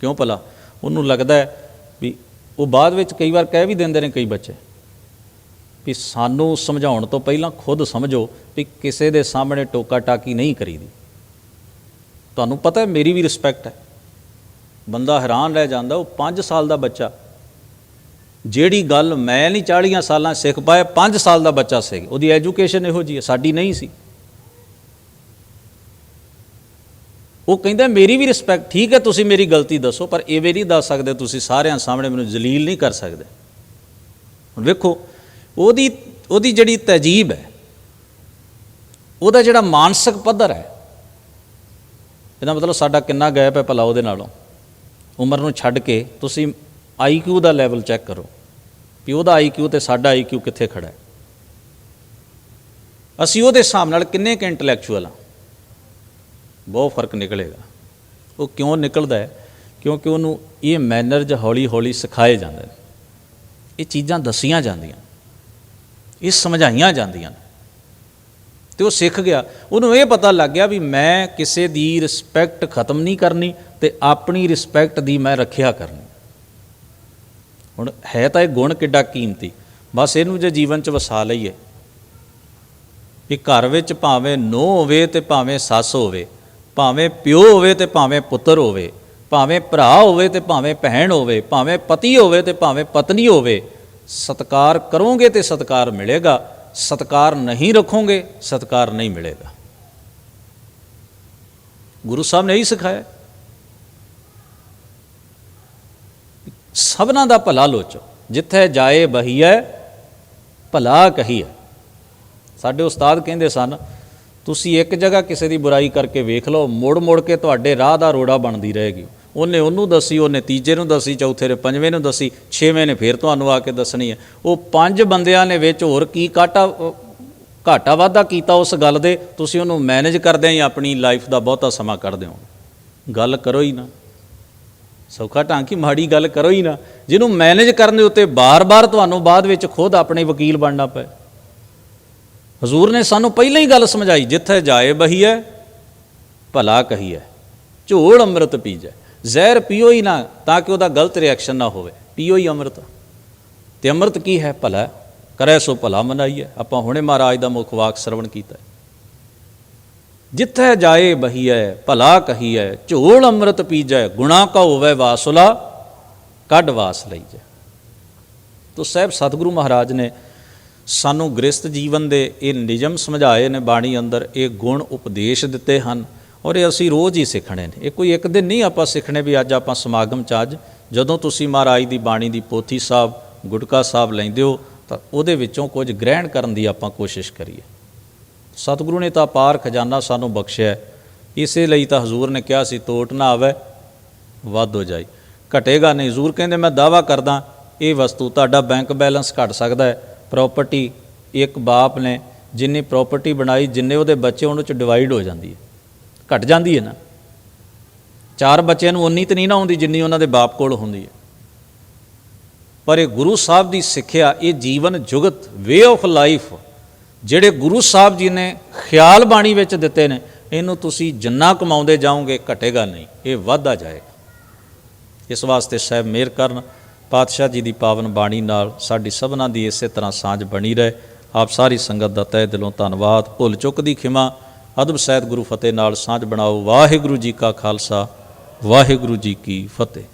ਕਿਉਂ ਭਲਾ? ਉਹਨੂੰ ਲੱਗਦਾ ਹੈ ਵੀ ਉਹ ਬਾਅਦ ਵਿੱਚ ਕਈ ਵਾਰ ਕਹਿ ਵੀ ਦਿੰਦੇ ਨੇ ਕਈ ਬੱਚੇ ਵੀ ਸਾਨੂੰ ਸਮਝਾਉਣ ਤੋਂ ਪਹਿਲਾਂ ਖੁਦ ਸਮਝੋ ਵੀ ਕਿਸੇ ਦੇ ਸਾਹਮਣੇ ਟੋਕਾ ਟਾਕੀ ਨਹੀਂ ਕਰੀਦੀ। ਤੁਹਾਨੂੰ ਪਤਾ ਹੈ ਮੇਰੀ ਵੀ ਰਿਸਪੈਕਟ ਹੈ। ਬੰਦਾ ਹੈਰਾਨ ਰਹਿ ਜਾਂਦਾ, ਉਹ 5 ਸਾਲ ਦਾ ਬੱਚਾ ਜਿਹੜੀ ਗੱਲ ਮੈਂ ਨਹੀਂ 40 ਸਾਲਾਂ ਸਿੱਖ ਪਾਇਆ 5 ਸਾਲ ਦਾ ਬੱਚਾ ਸੀ ਉਹਦੀ ਐਜੂਕੇਸ਼ਨ ਇਹੋ ਜੀ ਹੈ, ਸਾਡੀ ਨਹੀਂ ਸੀ। ਉਹ ਕਹਿੰਦਾ, ਮੇਰੀ ਵੀ ਰਿਸਪੈਕਟ ਠੀਕ ਹੈ, ਤੁਸੀਂ ਮੇਰੀ ਗਲਤੀ ਦੱਸੋ, ਪਰ ਇਹ ਵੀ ਨਹੀਂ ਦੱਸ ਸਕਦੇ, ਤੁਸੀਂ ਸਾਰਿਆਂ ਸਾਹਮਣੇ ਮੈਨੂੰ ਜਲੀਲ ਨਹੀਂ ਕਰ ਸਕਦੇ। ਹੁਣ ਵੇਖੋ, ਉਹਦੀ ਉਹਦੀ ਜਿਹੜੀ ਤਜੀਬ ਹੈ, ਉਹਦਾ ਜਿਹੜਾ ਮਾਨਸਿਕ ਪੱਧਰ ਹੈ, ਇਹਦਾ ਮਤਲਬ ਸਾਡਾ ਕਿੰਨਾ ਗੈਪ ਹੈ ਭਲਾ ਉਹਦੇ ਨਾਲੋਂ। ਉਮਰ ਨੂੰ ਛੱਡ ਕੇ ਤੁਸੀਂ ਆਈਕਿਊ ਦਾ ਲੈਵਲ ਚੈੱਕ ਕਰੋ। ਵੀ ਉਹਦਾ ਆਈਕਿਊ ਤੇ ਸਾਡਾ ਆਈਕਿਊ ਕਿੱਥੇ ਖੜਾ ਹੈ? ਅਸੀਂ ਉਹਦੇ ਹਿਸਾਬ ਨਾਲ ਕਿੰਨੇ ਕੁ ਇੰਟੈਲੈਕਚੁਅਲ ਆ ਬਹੁਤ ਫ਼ਰਕ ਨਿਕਲੇਗਾ। ਉਹ ਕਿਉਂ ਨਿਕਲਦਾ ਹੈ? ਕਿਉਂਕਿ ਉਹਨੂੰ ਇਹ ਮੈਨਰਜ ਹੌਲੀ ਹੌਲੀ ਸਿਖਾਏ ਜਾਂਦੇ ਨੇ। ਇਹ ਚੀਜ਼ਾਂ ਦਸੀਆਂ ਜਾਂਦੀਆਂ ਇਹ ਸਮਝਾਈਆਂ ਜਾਂਦੀਆਂ ਨੇ। ਤੇ ਉਹ ਸਿੱਖ ਗਿਆ। ਉਹਨੂੰ ਇਹ ਪਤਾ ਲੱਗ ਗਿਆ ਵੀ ਮੈਂ ਕਿਸੇ ਦੀ ਰਿਸਪੈਕਟ ਖਤਮ ਨਹੀਂ ਕਰਨੀ ਤੇ ਆਪਣੀ ਰਿਸਪੈਕਟ ਦੀ ਮੈਂ ਰੱਖਿਆ ਕਰਨੀ। ਹੁਣ ਹੈ ਤਾਂ ਇਹ ਗੁਣ ਕਿੱਡਾ ਕੀਮਤੀ। ਬਸ ਇਹਨੂੰ ਜੇ ਜੀਵਨ 'ਚ ਵਸਾ ਲਈਏ, ਵੀ ਘਰ ਵਿੱਚ ਭਾਵੇਂ ਨੋ ਹੋਵੇ ਤੇ ਭਾਵੇਂ ਸੱਸ ਹੋਵੇ, ਭਾਵੇਂ ਪਿਓ ਹੋਵੇ ਤੇ ਭਾਵੇਂ ਪੁੱਤਰ ਹੋਵੇ, ਭਾਵੇਂ ਭਰਾ ਹੋਵੇ ਤੇ ਭਾਵੇਂ ਭੈਣ ਹੋਵੇ, ਭਾਵੇਂ ਪਤੀ ਹੋਵੇ ਤੇ ਭਾਵੇਂ ਪਤਨੀ ਹੋਵੇ, ਸਤਕਾਰ ਕਰੋਗੇ ਤੇ ਸਤਕਾਰ ਮਿਲੇਗਾ, ਸਤਕਾਰ ਨਹੀਂ ਰੱਖੋਗੇ, ਸਤਕਾਰ ਨਹੀਂ ਮਿਲੇਗਾ। ਗੁਰੂ ਸਾਹਿਬ ਨੇ ਇਹੀ ਸਿਖਾਇਆ। ਸਭਨਾਂ ਦਾ ਭਲਾ ਲੋਚੋ। ਜਿੱਥੇ ਜਾਏ ਬਹੀਐ, ਭਲਾ ਕਹੀਐ। ਸਾਡੇ ਉਸਤਾਦ ਕਹਿੰਦੇ ਸਨ, ਤੁਸੀਂ ਇੱਕ ਜਗ੍ਹਾ ਕਿਸੇ ਦੀ ਬੁਰਾਈ ਕਰਕੇ ਵੇਖ ਲਓ ਮੁੜ ਮੁੜ ਕੇ ਤੁਹਾਡੇ ਰਾਹ ਦਾ ਰੋੜਾ ਬਣਦੀ ਰਹੇਗੀ। ਉਹਨੇ ਉਹਨੂੰ ਦੱਸੀ, ਉਹਨੇ ਤੀਜੇ ਨੂੰ ਦੱਸੀ, ਚੌਥੇ ਨੇ ਪੰਜਵੇਂ ਨੂੰ ਦੱਸੀ, ਛੇਵੇਂ ਨੇ ਫਿਰ ਤੁਹਾਨੂੰ ਆ ਕੇ ਦੱਸਣੀ ਹੈ। ਉਹ ਪੰਜ ਬੰਦਿਆਂ ਨੇ ਵਿੱਚ ਹੋਰ ਕੀ ਕਾਟਾ, ਘਾਟਾ ਵਾਧਾ ਕੀਤਾ ਉਸ ਗੱਲ ਦੇ? ਤੁਸੀਂ ਉਹਨੂੰ ਮੈਨੇਜ ਕਰਦੇ ਹੀ ਆਪਣੀ ਲਾਈਫ ਦਾ ਬਹੁਤਾ ਸਮਾਂ ਕੱਢਦੇ ਹੋ ਗੱਲ ਕਰੋ ਹੀ ਨਾ। ਸੌਖਾ ਢੰਗ ਕੀ ਮਾੜੀ ਗੱਲ ਕਰੋ ਹੀ ਨਾ। ਜਿਹਨੂੰ ਮੈਨੇਜ ਕਰਨ ਦੇ ਉੱਤੇ ਬਾਰ-ਬਾਰ ਤੁਹਾਨੂੰ ਬਾਅਦ ਵਿੱਚ ਖੁਦ ਆਪਣੇ ਵਕੀਲ ਬਣਨਾ ਪਏ ਹਜ਼ੂਰ ਨੇ ਸਾਨੂੰ ਪਹਿਲਾਂ ਹੀ ਗੱਲ ਸਮਝਾਈ, ਜਿੱਥੇ ਜਾਏ ਬਹੀਐ ਭਲਾ ਕਹੀਐ ਝੋਲ ਅੰਮ੍ਰਿਤ ਪੀਜੈ। ਜ਼ਹਿਰ ਪੀਓ ਹੀ ਨਾ, ਤਾਂ ਕਿ ਉਹਦਾ ਗਲਤ ਰਿਐਕਸ਼ਨ ਨਾ ਹੋਵੇ। ਪੀਓ ਹੀ ਅੰਮ੍ਰਿਤ। ਤੇ ਅੰਮ੍ਰਿਤ ਕੀ ਹੈ? ਭਲਾ। ਕਰੇ ਸੋ ਭਲਾ ਮਨਾਈਏ ਆਪਾਂ ਹੁਣੇ ਮਹਾਰਾਜ ਦਾ ਮੁਖ ਵਾਕ ਸਰਵਣ ਕੀਤਾ। ਜਿੱਥੇ ਜਾਏ ਬਹੀਐ, ਭਲਾ ਕਹੀਐ, ਝੋਲ ਅੰਮ੍ਰਿਤ ਪੀਜੈ, ਗੁਣਾ ਕਾ ਹੋਵੇ ਵਾਸੁਲਾ, ਕੱਢ ਵਾਸ ਲਈਜੈ। ਤੋ ਸਾਹਿਬ ਸਤਿਗੁਰੂ ਮਹਾਰਾਜ ਨੇ ਸਾਨੂੰ ਗ੍ਰਸਤ ਜੀਵਨ ਦੇ ਇਹ ਨਿਯਮ ਸਮਝਾਏ ਨੇ ਬਾਣੀ ਅੰਦਰ, ਇਹ ਗੁਣ ਉਪਦੇਸ਼ ਦਿੱਤੇ ਹਨ ਔਰ ਇਹ ਅਸੀਂ ਰੋਜ਼ ਹੀ ਸਿੱਖਣੇ ਨੇ। ਇਹ ਕੋਈ ਇੱਕ ਦਿਨ ਨਹੀਂ ਆਪਾਂ ਸਿੱਖਣੇ ਵੀ ਅੱਜ ਆਪਾਂ ਸਮਾਗਮ ਚ ਅੱਜ ਜਦੋਂ ਤੁਸੀਂ ਮਹਾਰਾਜ ਦੀ ਬਾਣੀ ਦੀ ਪੋਥੀ ਸਾਹਿਬ, ਗੁਟਕਾ ਸਾਹਿਬ ਲੈਂਦੇ ਹੋ ਤਾਂ ਉਹਦੇ ਵਿੱਚੋਂ ਕੁਝ ਗ੍ਰਹਿਣ ਕਰਨ ਦੀ ਆਪਾਂ ਕੋਸ਼ਿਸ਼ ਕਰੀਏ। ਸਤਿਗੁਰੂ ਨੇ ਤਾਂ ਪਾਰ ਖਜ਼ਾਨਾ ਸਾਨੂੰ ਬਖਸ਼ਿਆ ਇਸੇ ਲਈ ਤਾਂ ਹਜ਼ੂਰ ਨੇ ਕਿਹਾ ਸੀ, ਤੋਟ ਨਾ ਆਵੇ, ਵੱਧ ਹੋ ਜਾਈ। ਘਟੇਗਾ ਨਹੀਂ। ਹਜ਼ੂਰ ਕਹਿੰਦੇ, ਮੈਂ ਦਾਵਾ ਕਰਦਾ, ਇਹ ਵਸਤੂ ਤੁਹਾਡਾ ਬੈਂਕ ਬੈਲੈਂਸ ਘਟ ਸਕਦਾ ਹੈ। ਪ੍ਰਾਪਰਟੀ ਇੱਕ ਬਾਪ ਨੇ ਜਿੰਨੀ ਪ੍ਰਾਪਰਟੀ ਬਣਾਈ, ਜਿੰਨੇ ਉਹਦੇ ਬੱਚੇ, ਉਹਨਾਂ ਚ ਡਿਵਾਈਡ ਹੋ ਜਾਂਦੀ ਹੈ। ਘਟ ਜਾਂਦੀ ਹੈ ਨਾ। ਚਾਰ ਬੱਚਿਆਂ ਨੂੰ ਉਨੀ ਤੇ ਨਹੀਂ ਨਾ ਹੁੰਦੀ ਜਿੰਨੀ ਉਹਨਾਂ ਦੇ ਬਾਪ ਕੋਲ ਹੁੰਦੀ ਹੈ। ਪਰ ਇਹ ਗੁਰੂ ਸਾਹਿਬ ਦੀ ਸਿੱਖਿਆ, ਇਹ ਜੀਵਨ ਜੁਗਤ ਵੇ ਆਫ ਲਾਈਫ ਜਿਹੜੇ ਗੁਰੂ ਸਾਹਿਬ ਜੀ ਨੇ ਖਿਆਲ ਬਾਣੀ ਵਿੱਚ ਦਿੱਤੇ ਨੇ, ਇਹਨੂੰ ਤੁਸੀਂ ਜਿੰਨਾ ਕਮਾਉਂਦੇ ਜਾਓਗੇ ਘਟੇਗਾ ਨਹੀਂ, ਇਹ ਵਧਦਾ ਜਾਏਗਾ। ਇਸ ਵਾਸਤੇ ਸਾਹਿਬ ਮਿਹਰ ਕਰਨ, ਪਾਤਸ਼ਾਹ ਜੀ ਦੀ ਪਾਵਨ ਬਾਣੀ ਨਾਲ ਸਾਡੀ ਸਭਨਾਂ ਦੀ ਇਸੇ ਤਰ੍ਹਾਂ ਸਾਂਝ ਬਣੀ ਰਹੇ। ਆਪ ਸਾਰੀ ਸੰਗਤ ਦਾ ਤਹਿ ਦਿਲੋਂ ਧੰਨਵਾਦ। ਭੁੱਲ ਚੁੱਕ ਦੀ ਖਿਮਾ, ਅਦਬ ਸਹਿਤ ਗੁਰੂ ਫਤਿਹ ਨਾਲ ਸਾਂਝ ਬਣਾਓ। ਵਾਹਿਗੁਰੂ ਜੀ ਕਾ ਖਾਲਸਾ, ਵਾਹਿਗੁਰੂ ਜੀ ਕੀ ਫਤਿਹ।